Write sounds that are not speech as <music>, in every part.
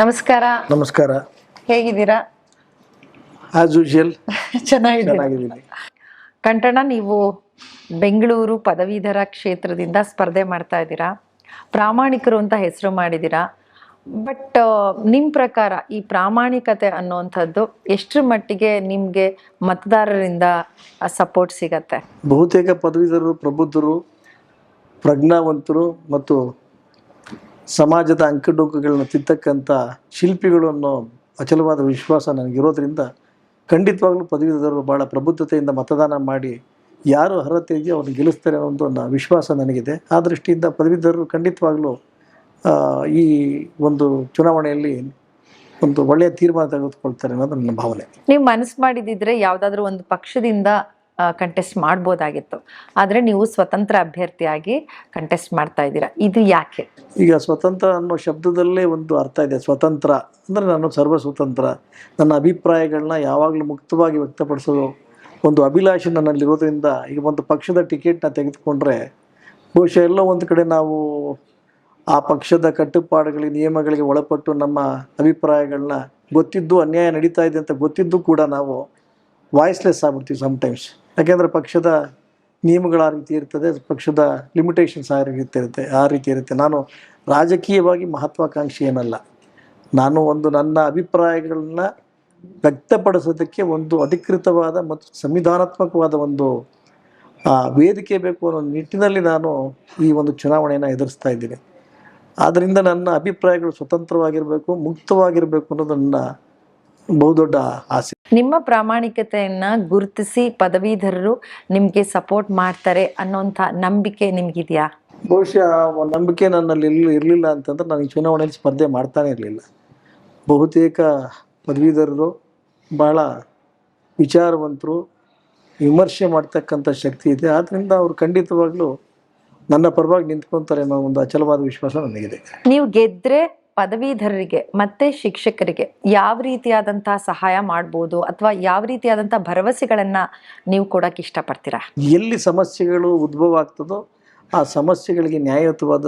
ನಮಸ್ಕಾರ. ನಮಸ್ಕಾರ. ಹೇಗಿದ್ದೀರಾ? ಆಸ್ ಯೂಶುವಲ್ ಚೆನ್ನಾಗಿದ್ದೀನಿ ಕಂಟಣ ನೀವು ಬೆಂಗಳೂರು ಪದವೀಧರ ಕ್ಷೇತ್ರದಿಂದ ಸ್ಪರ್ಧೆ ಮಾಡ್ತಾ ಇದ್ದೀರಾ? ಪ್ರಾಮಾಣಿಕರು ಅಂತ ಹೆಸರು ಮಾಡಿದ್ದೀರಾ? ಬಟ್ ನಿಮ್ಮ ಪ್ರಕಾರ ಈ ಪ್ರಾಮಾಣಿಕತೆ ಅನ್ನುವಂಥದ್ದು ಎಷ್ಟರ ಮಟ್ಟಿಗೆ ನಿಮಗೆ ಮತದಾರರಿಂದ ಸಪೋರ್ಟ್ ಸಿಗತ್ತೆ? ಬಹುತೇಕ ಪದವೀಧರರು ಪ್ರಬುದ್ಧರು ಪ್ರಜ್ಞಾವಂತರು ಮತ್ತು ಸಮಾಜದ ಅಂಕುಡೊಂಕುಗಳನ್ನ ತಿದ್ದಕ್ಕಂಥ ಶಿಲ್ಪಿಗಳು ಅನ್ನೋ ಅಚಲವಾದ ವಿಶ್ವಾಸ ನನಗಿರೋದ್ರಿಂದ ಖಂಡಿತವಾಗ್ಲೂ ಪದವೀಧರರು ಭಾಳ ಪ್ರಬುದ್ಧತೆಯಿಂದ ಮತದಾನ ಮಾಡಿ ಯಾರು ಅರ್ಹತೆ ಇದೆಯೋ ಅವ್ರನ್ನ ಗೆಲ್ಲಿಸ್ತಾರೆ ಅನ್ನೋ ಒಂದು ವಿಶ್ವಾಸ ನನಗಿದೆ. ಆ ದೃಷ್ಟಿಯಿಂದ ಪದವೀಧರರು ಖಂಡಿತವಾಗ್ಲೂ ಈ ಒಂದು ಚುನಾವಣೆಯಲ್ಲಿ ಒಂದು ಒಳ್ಳೆಯ ತೀರ್ಮಾನ ತೆಗೆದುಕೊಳ್ತಾರೆ ಅನ್ನೋದು ನನ್ನ ಭಾವನೆ. ನೀವು ಮನಸ್ಸು ಮಾಡಿದಿದ್ರೆ ಯಾವುದಾದ್ರೂ ಒಂದು ಪಕ್ಷದಿಂದ ಕಂಟೆಸ್ಟ್ ಮಾಡ್ಬೋದಾಗಿತ್ತು. ಆದರೆ ನೀವು ಸ್ವತಂತ್ರ ಅಭ್ಯರ್ಥಿಯಾಗಿ ಕಂಟೆಸ್ಟ್ ಮಾಡ್ತಾ ಇದ್ದೀರಾ. ಇದು ಯಾಕೆ? ಈಗ ಸ್ವತಂತ್ರ ಅನ್ನೋ ಶಬ್ದದಲ್ಲೇ ಒಂದು ಅರ್ಥ ಇದೆ. ಸ್ವತಂತ್ರ ಅಂದರೆ ನಾನು ಸರ್ವ ಸ್ವತಂತ್ರ ನನ್ನ ಅಭಿಪ್ರಾಯಗಳನ್ನ ಯಾವಾಗಲೂ ಮುಕ್ತವಾಗಿ ವ್ಯಕ್ತಪಡಿಸೋದು ಒಂದು ಅಭಿಲಾಷೆ ನನ್ನಲ್ಲಿರೋದ್ರಿಂದ ಈಗ ಒಂದು ಪಕ್ಷದ ಟಿಕೆಟ್ನ ತೆಗೆದುಕೊಂಡ್ರೆ ಬಹುಶಃ ಎಲ್ಲೋ ಒಂದು ಕಡೆ ನಾವು ಆ ಪಕ್ಷದ ಕಟ್ಟುಪಾಡುಗಳಿಗೆ, ನಿಯಮಗಳಿಗೆ ಒಳಪಟ್ಟು ನಮ್ಮ ಅಭಿಪ್ರಾಯಗಳನ್ನ ಗೊತ್ತಿದ್ದು ಅನ್ಯಾಯ ನಡೀತಾ ಇದೆ ಅಂತ ಗೊತ್ತಿದ್ದು ಕೂಡ ನಾವು ವಾಯ್ಸ್ಲೆಸ್ ಆಗ್ಬಿಡ್ತೀವಿ ಸಮ್ಟೈಮ್ಸ್ ಯಾಕೆಂದರೆ ಪಕ್ಷದ ನಿಯಮಗಳು ಆ ರೀತಿ ಇರ್ತದೆ, ಪಕ್ಷದ ಲಿಮಿಟೇಷನ್ಸ್ ಆ ರೀತಿ ಇರುತ್ತೆ, ಆ ರೀತಿ ಇರುತ್ತೆ. ನಾನು ರಾಜಕೀಯವಾಗಿ ಮಹತ್ವಾಕಾಂಕ್ಷಿ ಏನಲ್ಲ. ನಾನು ಒಂದು ನನ್ನ ಅಭಿಪ್ರಾಯಗಳನ್ನ ವ್ಯಕ್ತಪಡಿಸೋದಕ್ಕೆ ಒಂದು ಅಧಿಕೃತವಾದ ಮತ್ತು ಸಂವಿಧಾನಾತ್ಮಕವಾದ ಒಂದು ವೇದಿಕೆ ಬೇಕು ಅನ್ನೋ ನಿಟ್ಟಿನಲ್ಲಿ ನಾನು ಈ ಒಂದು ಚುನಾವಣೆಯನ್ನು ಎದುರಿಸ್ತಾ ಇದ್ದೀನಿ. ಆದ್ದರಿಂದ ನನ್ನ ಅಭಿಪ್ರಾಯಗಳು ಸ್ವತಂತ್ರವಾಗಿರಬೇಕು, ಮುಕ್ತವಾಗಿರಬೇಕು ಅನ್ನೋದು ನನ್ನ ಬಹುದೊಡ್ಡ ಆಸೆ. ನಿಮ್ಮ ಪ್ರಾಮಾಣಿಕತೆಯನ್ನ ಗುರುತಿಸಿ ಪದವೀಧರರು ನಿಮಗೆ ಸಪೋರ್ಟ್ ಮಾಡ್ತಾರೆ ಅನ್ನೋಂಥ ನಂಬಿಕೆ ನಿಮ್ಗಿದೆಯಾ? ಬಹುಶಃ ನಂಬಿಕೆ ನನ್ನಲ್ಲಿ ಇರ್ಲಿ ಇರಲಿಲ್ಲ ಅಂತಂದ್ರೆ ನನಗೆ ಚುನಾವಣೆಯಲ್ಲಿ ಸ್ಪರ್ಧೆ ಮಾಡ್ತಾನೆ ಇರಲಿಲ್ಲ. ಬಹುತೇಕ ಪದವೀಧರರು ಬಹಳ ವಿಚಾರವಂತರು ವಿಮರ್ಶೆ ಮಾಡ್ತಕ್ಕಂಥ ಶಕ್ತಿ ಇದೆ. ಆದ್ದರಿಂದ ಅವರು ಖಂಡಿತವಾಗ್ಲೂ ನನ್ನ ಪರವಾಗಿ ನಿಂತ್ಕೊತಾರೆ ಅನ್ನೋ ಒಂದು ಅಚಲವಾದ ವಿಶ್ವಾಸ ನನಗಿದೆ. ನೀವು ಗೆದ್ರೆ ಪದವೀಧರರಿಗೆ ಮತ್ತೆ ಶಿಕ್ಷಕರಿಗೆ ಯಾವ ರೀತಿಯಾದಂತಹ ಸಹಾಯ ಮಾಡ್ಬೋದು ಅಥವಾ ಯಾವ ರೀತಿಯಾದಂತಹ ಭರವಸೆಗಳನ್ನ ನೀವು ಕೊಡಕ್ಕೆ ಇಷ್ಟಪಡ್ತೀರಾ? ಎಲ್ಲಿ ಸಮಸ್ಯೆಗಳು ಉದ್ಭವ ಆಗ್ತದೋ ಆ ಸಮಸ್ಯೆಗಳಿಗೆ ನ್ಯಾಯಯುತವಾದ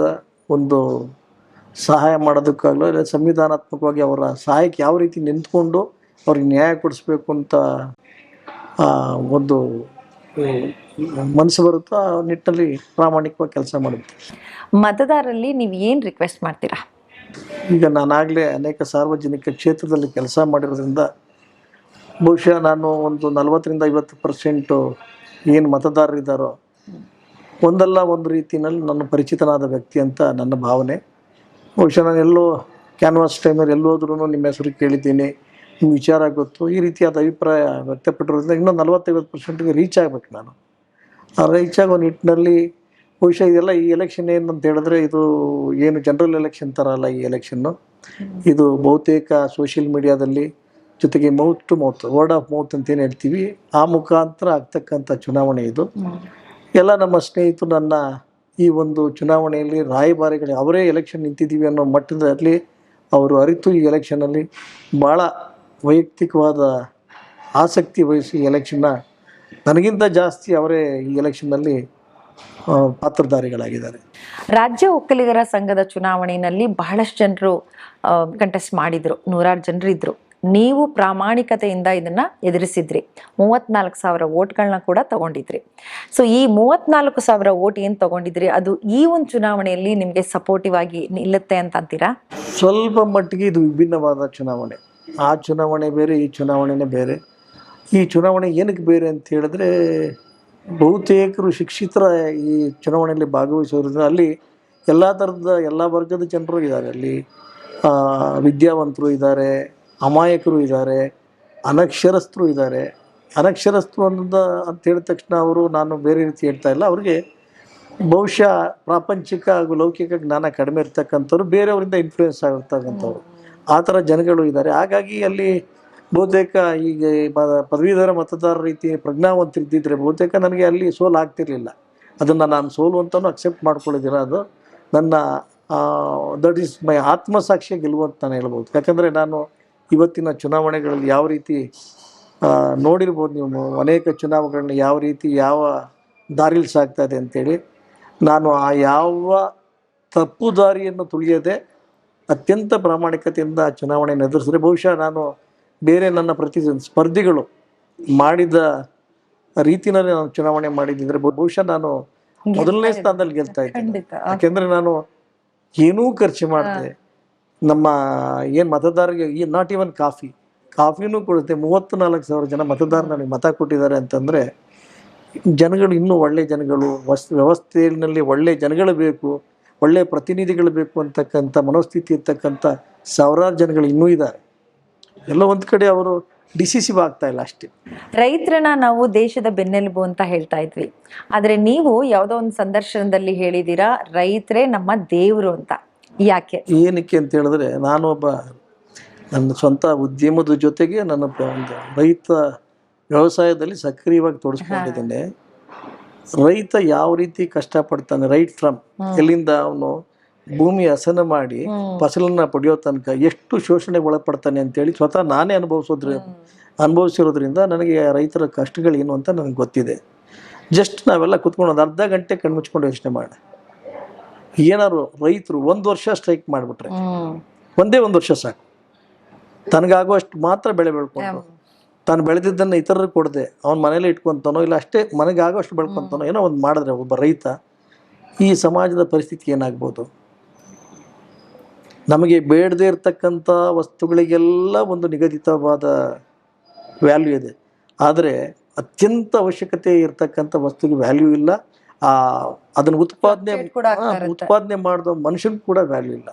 ಒಂದು ಸಹಾಯ ಮಾಡೋದಕ್ಕಾಗಲೋ ಇಲ್ಲ ಸಂವಿಧಾನಾತ್ಮಕವಾಗಿ ಅವರ ಸಹಾಯಕ್ಕೆ ಯಾವ ರೀತಿ ನಿಂತ್ಕೊಂಡು ಅವ್ರಿಗೆ ನ್ಯಾಯ ಕೊಡಿಸ್ಬೇಕು ಅಂತ ಒಂದು ಮನಸ್ಸು ಬರುತ್ತೋ ಆ ನಿಟ್ಟಿನಲ್ಲಿ ಪ್ರಾಮಾಣಿಕವಾಗಿ ಕೆಲಸ ಮಾಡುತ್ತೆ. ಮತದಾರರಲ್ಲಿ ನೀವು ಏನು ರಿಕ್ವೆಸ್ಟ್ ಮಾಡ್ತೀರಾ? ಈಗ ನಾನಾಗಲೇ ಅನೇಕ ಸಾರ್ವಜನಿಕ ಕ್ಷೇತ್ರದಲ್ಲಿ ಕೆಲಸ ಮಾಡಿರೋದ್ರಿಂದ ಬಹುಶಃ ನಾನು ಒಂದು ನಲವತ್ತರಿಂದ ಐವತ್ತು ಪರ್ಸೆಂಟು ಏನು ಮತದಾರರಿದ್ದಾರೋ ಒಂದಲ್ಲ ಒಂದು ರೀತಿಯಲ್ಲಿ ನನ್ನ ಪರಿಚಿತನಾದ ವ್ಯಕ್ತಿ ಅಂತ ನನ್ನ ಭಾವನೆ. ಬಹುಶಃ ನಾನು ಎಲ್ಲೋ ಕ್ಯಾನ್ವಾಸ್ ಟೈಮಲ್ಲಿ ಎಲ್ಲೋದ್ರೂ ನಿಮ್ಮ ಹೆಸರು ಕೇಳಿದ್ದೀನಿ ನಿಮ್ಮ ವಿಚಾರ ಗೊತ್ತು, ಈ ರೀತಿಯಾದ ಅಭಿಪ್ರಾಯ ವ್ಯಕ್ತಪಟ್ಟಿರೋದ್ರಿಂದ ಇನ್ನೂ ನಲವತ್ತೈವತ್ತು ಪರ್ಸೆಂಟಿಗೆ ರೀಚ್ ಆಗ್ಬೇಕು ನಾನು. ಆ ರೀಚ್ ಆಗೋ ನಿಟ್ಟಿನಲ್ಲಿ ಬಹುಶಃ ಇದೆಲ್ಲ ಈ ಎಲೆಕ್ಷನ್ ಏನು ಅಂತ ಹೇಳಿದ್ರೆ ಇದು ಏನು ಜನರಲ್ ಎಲೆಕ್ಷನ್ ಥರ ಅಲ್ಲ ಈ ಎಲೆಕ್ಷನ್ನು ಇದು ಬಹುತೇಕ ಸೋಷಿಯಲ್ ಮೀಡಿಯಾದಲ್ಲಿ ಜೊತೆಗೆ mouth to mouth word of mouth ಅಂತ ಏನು ಹೇಳ್ತೀವಿ ಆ ಮುಖಾಂತರ ಆಗ್ತಕ್ಕಂಥ ಚುನಾವಣೆ ಇದು. ಎಲ್ಲ ನಮ್ಮ ಸ್ನೇಹಿತರು ನನ್ನ ಈ ಒಂದು ಚುನಾವಣೆಯಲ್ಲಿ ರಾಯಭಾರಿಗಳು ಅವರೇ ಎಲೆಕ್ಷನ್ ನಿಂತಿದ್ದೀವಿ ಅನ್ನೋ ಮಟ್ಟದಲ್ಲಿ ಅವರು ಅರಿತು ಈ ಎಲೆಕ್ಷನಲ್ಲಿ ಭಾಳ ವೈಯಕ್ತಿಕವಾದ ಆಸಕ್ತಿ ವಹಿಸಿ ಎಲೆಕ್ಷನ್ನ ನನಗಿಂತ ಜಾಸ್ತಿ ಅವರೇ ಈ ಎಲೆಕ್ಷನ್ನಲ್ಲಿ ಪಾತ್ರಧಾರಿಗಳಾಗಿದ್ದಾರೆ. ರಾಜ್ಯ ಒಕ್ಕಲಿಗರ ಸಂಘದ ಚುನಾವಣೆಯಲ್ಲಿ ಬಹಳಷ್ಟು ಜನರು ಕಂಟೆಸ್ಟ್ ಮಾಡಿದ್ರು ನೂರಾರು ಜನರು ಇದ್ರು. ನೀವು ಪ್ರಾಮಾಣಿಕತೆಯಿಂದ ಇದನ್ನ ಎದುರಿಸಿದ್ರಿ. ಮೂವತ್ನಾಲ್ಕು ಸಾವಿರ ಓಟ್ಗಳನ್ನ ಕೂಡ ತಗೊಂಡಿದ್ರಿ. ಸೊ ಈ ಮೂವತ್ನಾಲ್ಕು ಸಾವಿರ ಓಟ್ ಏನು ತಗೊಂಡಿದ್ರಿ? ಅದು ಈ ಒಂದು ಚುನಾವಣೆಯಲ್ಲಿ ನಿಮಗೆ ಸಪೋರ್ಟಿವ್ ಆಗಿ ನಿಲ್ಲುತ್ತೆ ಅಂತ ಅಂತೀರಾ? ಸ್ವಲ್ಪ ಮಟ್ಟಿಗೆ ಇದು ವಿಭಿನ್ನವಾದ ಚುನಾವಣೆ. ಆ ಚುನಾವಣೆ ಬೇರೆ ಈ ಚುನಾವಣೆನೇ ಬೇರೆ. ಈ ಚುನಾವಣೆ ಏನಕ್ಕೆ ಬೇರೆ ಅಂತ ಹೇಳಿದ್ರೆ ಬಹುತೇಕರು ಶಿಕ್ಷಿತರ ಈ ಚುನಾವಣೆಯಲ್ಲಿ ಭಾಗವಹಿಸೋದ್ರಿಂದ ಅಲ್ಲಿ ಎಲ್ಲ ಥರದ ಎಲ್ಲ ವರ್ಗದ ಜನರು ಇದ್ದಾರೆ. ಅಲ್ಲಿ ವಿದ್ಯಾವಂತರು ಇದ್ದಾರೆ, ಅಮಾಯಕರು ಇದ್ದಾರೆ, ಅನಕ್ಷರಸ್ಥರು ಇದ್ದಾರೆ. ಅನಕ್ಷರಸ್ಥರು ಅಂತ ಅಂತ ಹೇಳಿದ ತಕ್ಷಣ ಅವರು ನಾನು ಬೇರೆ ರೀತಿ ಹೇಳ್ತಾ ಇಲ್ಲ. ಅವರಿಗೆ ಬಹುಶಃ ಪ್ರಾಪಂಚಿಕ ಹಾಗೂ ಲೌಕಿಕ ಜ್ಞಾನ ಕಡಿಮೆ ಇರ್ತಕ್ಕಂಥವ್ರು, ಬೇರೆಯವರಿಂದ ಇನ್ಫ್ಲೂಯೆನ್ಸ್ ಆಗಿರ್ತಕ್ಕಂಥವ್ರು ಆ ಥರ ಜನಗಳು ಇದ್ದಾರೆ. ಹಾಗಾಗಿ ಅಲ್ಲಿ ಬಹುತೇಕ ಈಗ ಪದವೀಧರ ಮತದಾರ ರೀತಿ ಪ್ರಜ್ಞಾವಂತರಿದ್ದಿದ್ರೆ ಬಹುತೇಕ ನನಗೆ ಅಲ್ಲಿ ಸೋಲು ಆಗ್ತಿರ್ಲಿಲ್ಲ. ಅದನ್ನು ನಾನು ಸೋಲು ಅಂತಲೂ ಅಕ್ಸೆಪ್ಟ್ ಮಾಡ್ಕೊಳ್ಳೋದಿಲ್ಲ ಅದು? ನನ್ನ ದಟ್ ಈಸ್ ಮೈ ಆತ್ಮಸಾಕ್ಷಿ ಗೆಲುವು ಅಂತ ನಾನು ಹೇಳ್ಬೋದು. ಯಾಕಂದರೆ ನಾನು ಇವತ್ತಿನ ಚುನಾವಣೆಗಳಲ್ಲಿ ಯಾವ ರೀತಿ ನೋಡಿರ್ಬೋದು ನೀವು ಅನೇಕ ಚುನಾವಣೆಗಳನ್ನ ಯಾವ ರೀತಿ ಯಾವ ದಾರಿಲಿ ಸಾಗ್ತಾ ಇದೆ ಅಂತೇಳಿ. ನಾನು ಆ ಯಾವ ತಪ್ಪು ದಾರಿಯನ್ನು ತುಳಿಯದೆ ಅತ್ಯಂತ ಪ್ರಾಮಾಣಿಕತೆಯಿಂದ ಚುನಾವಣೆಯನ್ನು ಎದುರಿಸಿದ್ರೆ ಬಹುಶಃ ನಾನು ಬೇರೆ ನನ್ನ ಪ್ರತಿ ಸ್ಪರ್ಧಿಗಳು ಮಾಡಿದ ರೀತಿನಲ್ಲಿ ನಾನು ಚುನಾವಣೆ ಮಾಡಿದ್ದಿದ್ರೆ ಬಹುಶಃ ನಾನು ಮೊದಲನೇ ಸ್ಥಾನದಲ್ಲಿ ಗೆಲ್ತಾ ಇದ್ದೆ ಯಾಕೆಂದ್ರೆ ನಾನು ಏನೂ ಖರ್ಚು ಮಾಡಿದೆ ನಮ್ಮ ಏನು ಮತದಾರರಿಗೆ ಈ ನಾಟ್ ಈವನ್ ಕಾಫಿ ಕಾಫಿನೂ ಕೊಡುತ್ತೆ. ಮೂವತ್ತು ನಾಲ್ಕು ಸಾವಿರ ಜನ ಮತದಾರರು ನನಗೆ ಮತ ಕೊಟ್ಟಿದ್ದಾರೆ ಅಂತಂದರೆ ಜನಗಳು ಇನ್ನೂ ಒಳ್ಳೆ ಜನಗಳು ವಸ್ ವ್ಯವಸ್ಥೆಯಲ್ಲಿ ಒಳ್ಳೆ ಜನಗಳು ಬೇಕು ಒಳ್ಳೆ ಪ್ರತಿನಿಧಿಗಳು ಬೇಕು ಅಂತಕ್ಕಂಥ ಮನೋಸ್ಥಿತಿ ಇರ್ತಕ್ಕಂಥ ಸಾವಿರಾರು ಜನಗಳು ಇನ್ನೂ ಇದ್ದಾರೆ. ಎಲ್ಲ ಒಂದು ಕಡೆ ಅವರು ಡಿಸಿಸಿವ್ ಆಗ್ತಾ ಇಲ್ಲ ಅಷ್ಟೇ. ರೈತರನ್ನ ನಾವು ದೇಶದ ಬೆನ್ನೆಲುಬು ಅಂತ ಹೇಳ್ತಾ ಇದ್ವಿ. ಆದ್ರೆ ನೀವು ಯಾವುದೋ ಒಂದು ಸಂದರ್ಶನದಲ್ಲಿ ಹೇಳಿದೀರಾ ರೈತರೇ ನಮ್ಮ ದೇವರು ಅಂತ. ಯಾಕೆ? ಏನಕ್ಕೆ ಅಂತ ಹೇಳಿದ್ರೆ ನಾನು ಒಬ್ಬ ನನ್ನ ಸ್ವಂತ ಉದ್ಯಮದ ಜೊತೆಗೆ ನನ್ನ ಒಂದು ರೈತ ವ್ಯವಸಾಯದಲ್ಲಿ ಸಕ್ರಿಯವಾಗಿ ತೊಡಸ್ಕೊಂಡಿದ್ದೇನೆ. ರೈತ ಯಾವ ರೀತಿ ಕಷ್ಟಪಡ್ತಾನೆ ರೈಟ್ ಫ್ರಮ್ ಎಲ್ಲಿಂದ ಅವನು ಭೂಮಿ ಹಸನ ಮಾಡಿ ಫಸಲನ್ನ ಪಡೆಯೋ ತನಕ ಎಷ್ಟು ಶೋಷಣೆಗೆ ಒಳಪಡ್ತಾನೆ ಅಂತೇಳಿ ಸ್ವತಃ ನಾನೇ ಅನುಭವಿಸೋದ್ರ ಅನುಭವಿಸಿರೋದ್ರಿಂದ ನನಗೆ ರೈತರ ಕಷ್ಟಗಳೇನು ಅಂತ ನನಗೆ ಗೊತ್ತಿದೆ. ಜಸ್ಟ್ ನಾವೆಲ್ಲ ಕುತ್ಕೊಂಡು ಒಂದು ಅರ್ಧ ಗಂಟೆ ಕಣ್ಮುಚ್ಕೊಂಡು ಯೋಚನೆ ಮಾಡಿ ಏನಾದ್ರು ರೈತರು ಒಂದು ವರ್ಷ ಸ್ಟ್ರೈಕ್ ಮಾಡಿಬಿಟ್ರೆ ಒಂದೇ ಒಂದು ವರ್ಷ ಸಾಕು. ತನಗಾಗುವಷ್ಟು ಮಾತ್ರ ಬೆಳೆ ಬೆಳ್ಕೊಂಡು. ತಾನು ಬೆಳೆದಿದ್ದನ್ನು ಇತರರು ಕೊಡದೆ ಅವ್ನ ಮನೇಲಿ ಇಟ್ಕೊಂತಾನೋ ಇಲ್ಲ ಅಷ್ಟೇ ಮನೆಗಾಗೋಷ್ಟು ಬೆಳ್ಕೊಂತಾನೋ ಏನೋ ಒಂದು ಮಾಡಿದ್ರೆ ಒಬ್ಬ ರೈತ ಈ ಸಮಾಜದ ಪರಿಸ್ಥಿತಿ ಏನಾಗ್ಬೋದು? ನಮಗೆ ಬೇಡದೇ ಇರತಕ್ಕಂಥ ವಸ್ತುಗಳಿಗೆಲ್ಲ ಒಂದು ನಿಗದಿತವಾದ ವ್ಯಾಲ್ಯೂ ಇದೆ. ಆದರೆ ಅತ್ಯಂತ ಅವಶ್ಯಕತೆ ಇರತಕ್ಕಂಥ ವಸ್ತುಗೆ ವ್ಯಾಲ್ಯೂ ಇಲ್ಲ. ಆ ಅದನ್ನು ಉತ್ಪಾದನೆ. ಉತ್ಪಾದನೆ ಮಾಡಿದ ಮನುಷ್ಯನಿಗೆ ಕೂಡ ವ್ಯಾಲ್ಯೂ ಇಲ್ಲ.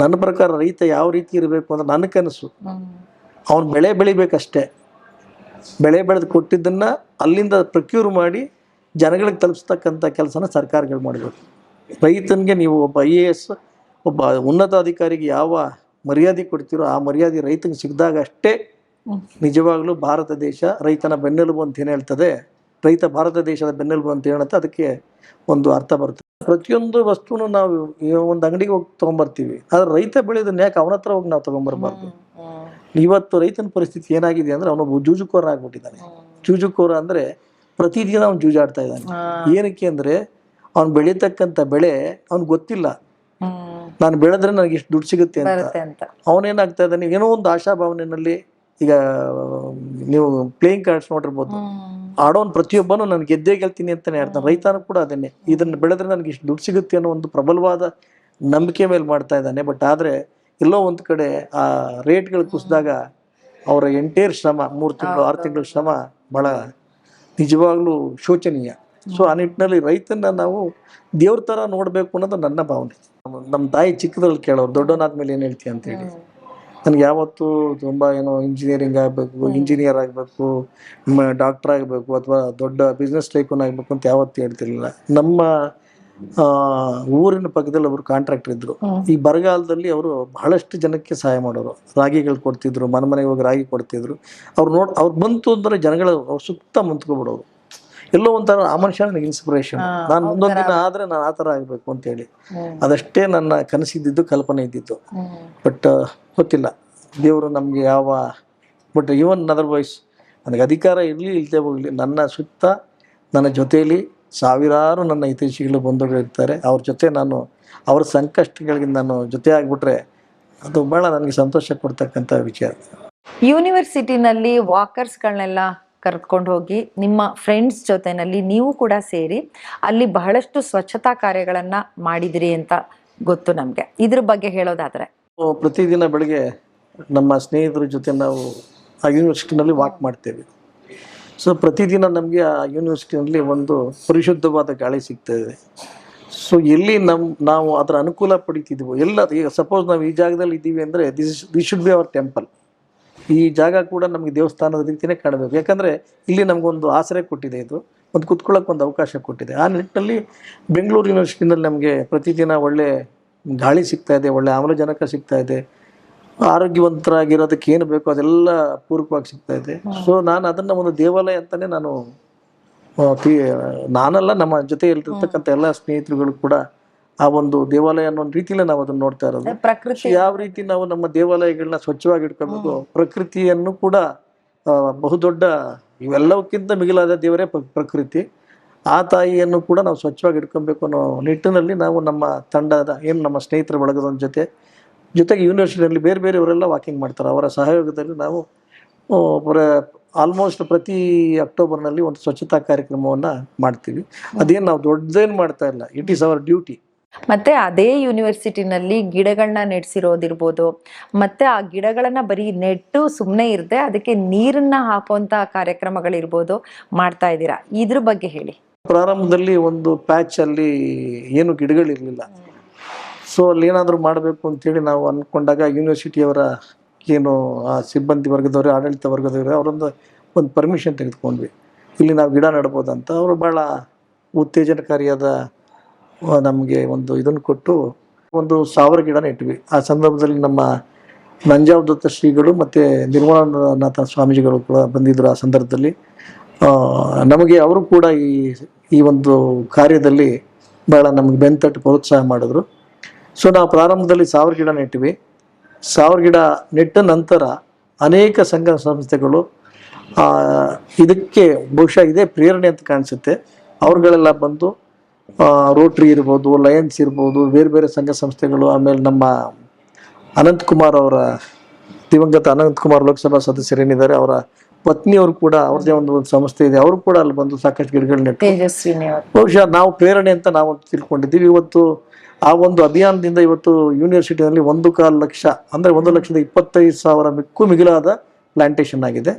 ನನ್ನ ಪ್ರಕಾರ ರೈತ ಯಾವ ರೀತಿ ಇರಬೇಕು ಅಂದ್ರೆ ನನ್ನ ಕನಸು. ಅವನು ಬೆಳೆ ಬೆಳಿಬೇಕಷ್ಟೇ. ಬೆಳೆ ಬೆಳೆದು ಕೊಟ್ಟಿದ್ದನ್ನು ಅಲ್ಲಿಂದ ಪ್ರಕ್ಯೂರ್ ಮಾಡಿ ಜನಗಳಿಗೆ ತಲುಪಿಸ್ತಕ್ಕಂಥ ಕೆಲಸನ ಸರ್ಕಾರಗಳು ಮಾಡಬೇಕು. ರೈತನಿಗೆ ನೀವು ಒಬ್ಬ ಐ ಎ ಎಸ್ ಒಬ್ಬ ಉನ್ನತ ಅಧಿಕಾರಿಗೆ ಯಾವ ಮರ್ಯಾದೆ ಕೊಡ್ತೀರೋ ಆ ಮರ್ಯಾದೆ ರೈತನಿಗೆ ಸಿಗ್ದಾಗ ಅಷ್ಟೇ ನಿಜವಾಗ್ಲೂ ಭಾರತ ದೇಶ ರೈತನ ಬೆನ್ನೆಲುಬು ಅಂತ ಏನು ಹೇಳ್ತದೆ? ರೈತ ಭಾರತ ದೇಶದ ಬೆನ್ನೆಲುಬು ಅಂತ ಹೇಳುತ್ತೆ ಅದಕ್ಕೆ ಒಂದು ಅರ್ಥ ಬರುತ್ತೆ. ಪ್ರತಿಯೊಂದು ವಸ್ತುನು ನಾವು ಒಂದು ಅಂಗಡಿಗೆ ಹೋಗಿ ತೊಗೊಂಬರ್ತೀವಿ. ಆದ್ರೆ ರೈತ ಬೆಳೆಯೋದನ್ನ ಯಾಕೆ ಅವನ ಹತ್ರ ಹೋಗಿ ನಾವು ತೊಗೊಂಬರ್ಬಾರ್ದು? ಇವತ್ತು ರೈತನ ಪರಿಸ್ಥಿತಿ ಏನಾಗಿದೆ ಅಂದ್ರೆ ಅವನೊಬ್ಬ ಜೂಜುಕೋರ ಆಗ್ಬಿಟ್ಟಿದ್ದಾನೆ. ಜೂಜುಕೋರ ಅಂದ್ರೆ ಪ್ರತಿದಿನ ಅವ್ನು ಜೂಜಾಡ್ತಾ ಇದ್ದಾನೆ. ಏನಕ್ಕೆ ಅಂದ್ರೆ ಅವ್ನು ಬೆಳೀತಕ್ಕಂಥ ಬೆಳೆ ಅವ್ನಿಗೆ ಗೊತ್ತಿಲ್ಲ. ನಾನು ಬೆಳೆದ್ರೆ ನನಗೆ ಇಷ್ಟು ದುಡ್ಡು ಸಿಗುತ್ತೆ ಅಂತ. ಅವನೇನಾಗ್ತಾ ಇದ್ದಾನೆ? ಏನೋ ಒಂದು ಆಶಾಭಾವನೆಯಲ್ಲಿ ಈಗ ನೀವು ಪ್ಲೇಯಿಂಗ್ ಕಾರ್ಡ್ಸ್ ನೋಡಿರ್ಬೋದು. ಆಡೋನ್ ಪ್ರತಿಯೊಬ್ಬನು ನಾನು ಗೆದ್ದೇ ಗೆಲ್ತೀನಿ ಅಂತಾನೆ ಹೇಳ್ತಾನೆ. ರೈತನು ಕೂಡ ಅದನ್ನೇ. ಇದನ್ನ ಬೆಳೆದ್ರೆ ನನಗೆ ಇಷ್ಟು ದುಡ್ಡು ಸಿಗುತ್ತೆ ಅನ್ನೋ ಒಂದು ಪ್ರಬಲವಾದ ನಂಬಿಕೆ ಮೇಲೆ ಮಾಡ್ತಾ ಇದ್ದಾನೆ. ಬಟ್ ಆದರೆ ಎಲ್ಲೋ ಒಂದು ಕಡೆ ಆ ರೇಟ್ಗಳು ಕುಸಿದಾಗ ಅವರ ಎಂಟೇರ್ ಶ್ರಮ ಮೂರು ತಿಂಗಳು ಆರು ತಿಂಗಳ ಶ್ರಮ ಬಹಳ ನಿಜವಾಗ್ಲೂ ಶೋಚನೀಯ. ಸೊ ಆ ನಿಟ್ಟಿನಲ್ಲಿ ರೈತನ ನಾವು ದೇವ್ರ ಥರ ನೋಡಬೇಕು ಅನ್ನೋದು ನನ್ನ ಭಾವನೆ. ನಮ್ಮ- ತಾಯಿ ಚಿಕ್ಕದ್ರಲ್ಲಿ ಕೇಳೋರು ದೊಡ್ಡವನಾದ್ಮೇಲೆ ಏನು ಹೇಳ್ತೀಯ? ಅಂತ ಹೇಳಿ. ನನಗೆ ಯಾವತ್ತು ತುಂಬ ಏನೋ ಇಂಜಿನಿಯರಿಂಗ್ ಆಗಬೇಕು ಇಂಜಿನಿಯರ್ ಆಗಬೇಕು ಡಾಕ್ಟರ್ ಆಗಬೇಕು ಅಥವಾ ದೊಡ್ಡ ಬಿಸ್ನೆಸ್ ಟೈಕೂನ್ ಆಗಬೇಕು ಅಂತ ಯಾವತ್ತು ಹೇಳ್ತಿರ್ಲಿಲ್ಲ. ನಮ್ಮ ಊರಿನ ಪಕ್ಕದಲ್ಲಿ ಅವರು ಕಾಂಟ್ರಾಕ್ಟರ್ ಇದ್ರು. ಈ ಬರಗಾಲದಲ್ಲಿ ಅವರು ಬಹಳಷ್ಟು ಜನಕ್ಕೆ ಸಹಾಯ ಮಾಡೋರು. ರಾಗಿಗಳು ಕೊಡ್ತಿದ್ರು ಮನೆ ಮನೆಗೆ ಹೋಗಿ ರಾಗಿ ಕೊಡ್ತಿದ್ರು. ಅವ್ರು ನೋಡಿ ಅವ್ರು ಬಂತು ಅಂದ್ರೆ ಜನಗಳು ಅವ್ರ ಸುತ್ತ ಮುಂತ್ಕೊಬಿಡೋರು ಎಲ್ಲೋ ಒಂಥರ ಆ ಮನುಷ್ಯ ನನಗೆ ಇನ್ಸ್ಪಿರೇಷನ್ ನಾನು ಮುಂದೊಂದು ದಿನ ಆದ್ರೆ ನಾನು ಆ ಥರ ಆಗಬೇಕು ಅಂತೇಳಿ. ಅದಷ್ಟೇ ನನ್ನ ಕನಸಿದ್ದಿದ್ದು ಕಲ್ಪನೆ ಇದ್ದಿದ್ದು. ಬಟ್ ಗೊತ್ತಿಲ್ಲ. ದೇವರು ನಮಗೆ ಯಾವ ಬಟ್ ಈವನ್ ಅದರ್ವೈಸ್ ನನಗೆ ಅಧಿಕಾರ ಇರಲಿ ಇಲ್ಲದೆ ಹೋಗಲಿ ನನ್ನ ಸುತ್ತ ನನ್ನ ಜೊತೆಯಲ್ಲಿ ಸಾವಿರಾರು ನನ್ನ ಹಿತೈಷಿಗಳು ಬಂಧುಗಳು ಇರ್ತಾರೆ. ಅವ್ರ ಜೊತೆ ನಾನು ಅವ್ರ ಸಂಕಷ್ಟಗಳಿಗೆ ನಾನು ಜೊತೆ ಆಗಿಬಿಟ್ರೆ ಅದು ಭಾಳ ನನಗೆ ಸಂತೋಷ ಕೊಡ್ತಕ್ಕಂಥ ವಿಚಾರ. ಯೂನಿವರ್ಸಿಟಿನಲ್ಲಿ ವಾಕರ್ಸ್ಗಳನ್ನೆಲ್ಲ ಕರೆದುಕೊಂಡು ಹೋಗಿ ನಿಮ್ಮ ಫ್ರೆಂಡ್ಸ್ ಜೊತೆನಲ್ಲಿ ನೀವು ಕೂಡ ಸೇರಿ ಅಲ್ಲಿ ಬಹಳಷ್ಟು ಸ್ವಚ್ಛತಾ ಕಾರ್ಯಗಳನ್ನು ಮಾಡಿದಿರಿ ಅಂತ ಗೊತ್ತು ನಮಗೆ. ಇದ್ರ ಬಗ್ಗೆ ಹೇಳೋದಾದರೆ. ಪ್ರತಿದಿನ ಬೆಳಗ್ಗೆ ನಮ್ಮ ಸ್ನೇಹಿತರ ಜೊತೆ ನಾವು ಆ ಯೂನಿವರ್ಸಿಟಿನಲ್ಲಿ ವಾಕ್ ಮಾಡ್ತೇವೆ. ಸೊ ಪ್ರತಿದಿನ ನಮಗೆ ಆ ಯೂನಿವರ್ಸಿಟಿನಲ್ಲಿ ಒಂದು ಪರಿಶುದ್ಧವಾದ ಗಾಳಿ ಸಿಗ್ತಾ ಇದೆ. ಸೊ ಎಲ್ಲಿ ನಮ್ಮ ನಾವು ಅದರ ಅನುಕೂಲ ಪಡಿತಿದ್ವು, ಎಲ್ಲ, ಈಗ ಸಪೋಸ್ ನಾವು ಈ ಜಾಗದಲ್ಲಿ ಇದ್ದೀವಿ ಅಂದರೆ this this should be our temple ಈ ಜಾಗ ಕೂಡ ನಮಗೆ ದೇವಸ್ಥಾನದ ರೀತಿಯೇ ಕಾಣಬೇಕು. ಯಾಕಂದರೆ ಇಲ್ಲಿ ನಮಗೊಂದು ಆಸರೆ ಕೊಟ್ಟಿದೆ ಇದು. ಒಂದು ಕುತ್ಕೊಳ್ಳೋಕೆ ಒಂದು ಅವಕಾಶ ಕೊಟ್ಟಿದೆ. ಆ ನಿಟ್ಟಿನಲ್ಲಿ ಬೆಂಗಳೂರು ಯೂನಿವರ್ಸಿಟಿನಲ್ಲಿ ನಮಗೆ ಪ್ರತಿದಿನ ಒಳ್ಳೆ ಗಾಳಿ ಸಿಗ್ತಾ ಇದೆ ಒಳ್ಳೆ ಆಮ್ಲಜನಕ ಸಿಗ್ತಾ ಇದೆ. ಆರೋಗ್ಯವಂತರಾಗಿರೋದಕ್ಕೆ ಏನು ಬೇಕೋ ಅದೆಲ್ಲ ಪೂರಕವಾಗಿ ಸಿಗ್ತಾ ಇದೆ. ಸೊ ನಾನು ಅದನ್ನು ಒಂದು ದೇವಾಲಯ ಅಂತಲೇ ನಾನು ನಾನಲ್ಲ ನಮ್ಮ ಜೊತೆಯಲ್ಲಿರ್ತಕ್ಕಂಥ ಎಲ್ಲ ಸ್ನೇಹಿತರುಗಳು ಕೂಡ ಆ ಒಂದು ದೇವಾಲಯ ಅನ್ನೋ ಒಂದು ರೀತಿಲೇ ನಾವು ಅದನ್ನ ನೋಡ್ತಾ ಇರೋದು. ಪ್ರಕೃತಿ. ಯಾವ ರೀತಿ ನಾವು ನಮ್ಮ ದೇವಾಲಯಗಳನ್ನ ಸ್ವಚ್ಛವಾಗಿ ಇಟ್ಕೋಬೇಕು ಪ್ರಕೃತಿಯನ್ನು ಕೂಡ ಬಹುದೊಡ್ಡ ಇವೆಲ್ಲವಕ್ಕಿಂತ ಮಿಗಿಲಾದ ದೇವರೇ ಪ್ರ- ಪ್ರಕೃತಿ. ಆ ತಾಯಿಯನ್ನು ಕೂಡ ನಾವು ಸ್ವಚ್ಛವಾಗಿ ಇಟ್ಕೊಬೇಕು ಅನ್ನೋ ನಿಟ್ಟಿನಲ್ಲಿ ನಾವು ನಮ್ಮ ತಂಡದ ಏನು ನಮ್ಮ ಸ್ನೇಹಿತರ ಬಳಗದ ಜೊತೆ ಜೊತೆಗೆ ಯೂನಿವರ್ಸಿಟಿಯಲ್ಲಿ ಬೇರೆ ಬೇರೆಯವರೆಲ್ಲ ವಾಕಿಂಗ್ ಮಾಡ್ತಾರೆ. ಅವರ ಸಹಯೋಗದಲ್ಲಿ ನಾವು ಆಲ್ಮೋಸ್ಟ್ ಪ್ರತಿ ಅಕ್ಟೋಬರ್ನಲ್ಲಿ ಒಂದು ಸ್ವಚ್ಛತಾ ಕಾರ್ಯಕ್ರಮವನ್ನು ಮಾಡ್ತೀವಿ. ಅದೇನು ನಾವು ದೊಡ್ಡದೇನು ಮಾಡ್ತಾ ಇಲ್ಲ. ಇಟ್ ಈಸ್ ಅವರ್ ಡ್ಯೂಟಿ ಮತ್ತೆ ಅದೇ ಯೂನಿವರ್ಸಿಟಿನಲ್ಲಿ ಗಿಡಗಳನ್ನ ನೆಡ್ಸಿರೋದಿರ್ಬೋದು. ಮತ್ತೆ ಆ ಗಿಡಗಳನ್ನ ಬರೀ ನೆಟ್ಟು ಸುಮ್ಮನೆ ಇರದೆ ಅದಕ್ಕೆ ನೀರನ್ನ ಹಾಕುವಂತ ಕಾರ್ಯಕ್ರಮಗಳಿರ್ಬೋದು ಮಾಡ್ತಾ ಇದ್ದೀರಾ? ಇದ್ರ ಬಗ್ಗೆ ಹೇಳಿ. ಪ್ರಾರಂಭದಲ್ಲಿ ಒಂದು ಪ್ಯಾಚ್ ಅಲ್ಲಿ ಏನು ಗಿಡಗಳಿರಲಿಲ್ಲ. ಸೊ ಅಲ್ಲಿ ಏನಾದರೂ ಮಾಡಬೇಕು ಅಂತೇಳಿ ನಾವು ಅನ್ಕೊಂಡಾಗ ಯೂನಿವರ್ಸಿಟಿಯವರ ಏನು, ಆ ಸಿಬ್ಬಂದಿ ವರ್ಗದವರು, ಆಡಳಿತ ವರ್ಗದವರು, ಅವರೊಂದು ಒಂದು ಪರ್ಮಿಷನ್ ತೆಗೆದುಕೊಂಡ್ವಿ. ಇಲ್ಲಿ ನಾವು ಗಿಡ ನೆಡ್ಬೋದಂತ. ಅವರು ಭಾಳ ಉತ್ತೇಜನಕಾರಿಯಾದ ನಮಗೆ ಒಂದು ಇದನ್ನು ಕೊಟ್ಟು ಒಂದು ಸಾವಿರ ಗಿಡ ನೆಟ್ವಿ ಆ ಸಂದರ್ಭದಲ್ಲಿ ನಮ್ಮ ನಂಜಾವದತ್ತ ಶ್ರೀಗಳು ಮತ್ತು ನಿರ್ಮಲಾನಂದನಾಥ ಸ್ವಾಮೀಜಿಗಳು ಕೂಡ ಬಂದಿದ್ದರು ಆ ಸಂದರ್ಭದಲ್ಲಿ. ನಮಗೆ ಅವರು ಕೂಡ ಈ ಈ ಒಂದು ಕಾರ್ಯದಲ್ಲಿ ಭಾಳ ನಮಗೆ ಬೆಂತಟ್ಟು ಪ್ರೋತ್ಸಾಹ ಮಾಡಿದ್ರು. ಸೊ ನಾವು ಪ್ರಾರಂಭದಲ್ಲಿ ಸಾವಿರ ಗಿಡ ನೆಟ್ಟಿವಿ ಸಾವಿರ ಗಿಡ ನೆಟ್ಟ ನಂತರ ಅನೇಕ ಸಂಘ ಸಂಸ್ಥೆಗಳು ಇದಕ್ಕೆ ಬಹುಶಃ ಇದೇ ಪ್ರೇರಣೆ ಅಂತ ಕಾಣಿಸುತ್ತೆ. ಅವ್ರುಗಳೆಲ್ಲ ಬಂದು ರೋಟ್ರಿ ಇರ್ಬೋದು ಲಯನ್ಸ್ ಇರ್ಬೋದು ಬೇರೆ ಬೇರೆ ಸಂಘ ಸಂಸ್ಥೆಗಳು ಆಮೇಲೆ ನಮ್ಮ ಅನಂತಕುಮಾರ್ ಅವರ ದಿವಂಗತ ಅನಂತಕುಮಾರ್ ಲೋಕಸಭಾ ಸದಸ್ಯರೇನಿದ್ದಾರೆ ಅವರ ಪತ್ನಿಯವರು ಕೂಡ ಅವ್ರದೇ ಒಂದು ಒಂದು ಸಂಸ್ಥೆ ಇದೆ. ಅವರು ಕೂಡ ಅಲ್ಲಿ ಬಂದು ಸಾಕಷ್ಟು ಗಿಡಗಳು ನೆಟ್ಟು ಬಹುಶಃ ನಾವು ಪ್ರೇರಣೆ ಅಂತ ನಾವು ತಿಳ್ಕೊಂಡಿದ್ದೀವಿ. ಇವತ್ತು ಆ ಒಂದು ಅಭಿಯಾನದಿಂದ ಇವತ್ತು ಯೂನಿವರ್ಸಿಟಿನಲ್ಲಿ ಒಂದು ಕಾಲು ಲಕ್ಷ ಅಂದ್ರೆ ಒಂದು ಲಕ್ಷದ ಇಪ್ಪತ್ತೈದು ಸಾವಿರ ಮಿಕ್ಕು ಮಿಗಿಲಾದ ಪ್ಲಾಂಟೇಶನ್ ಆಗಿದೆ.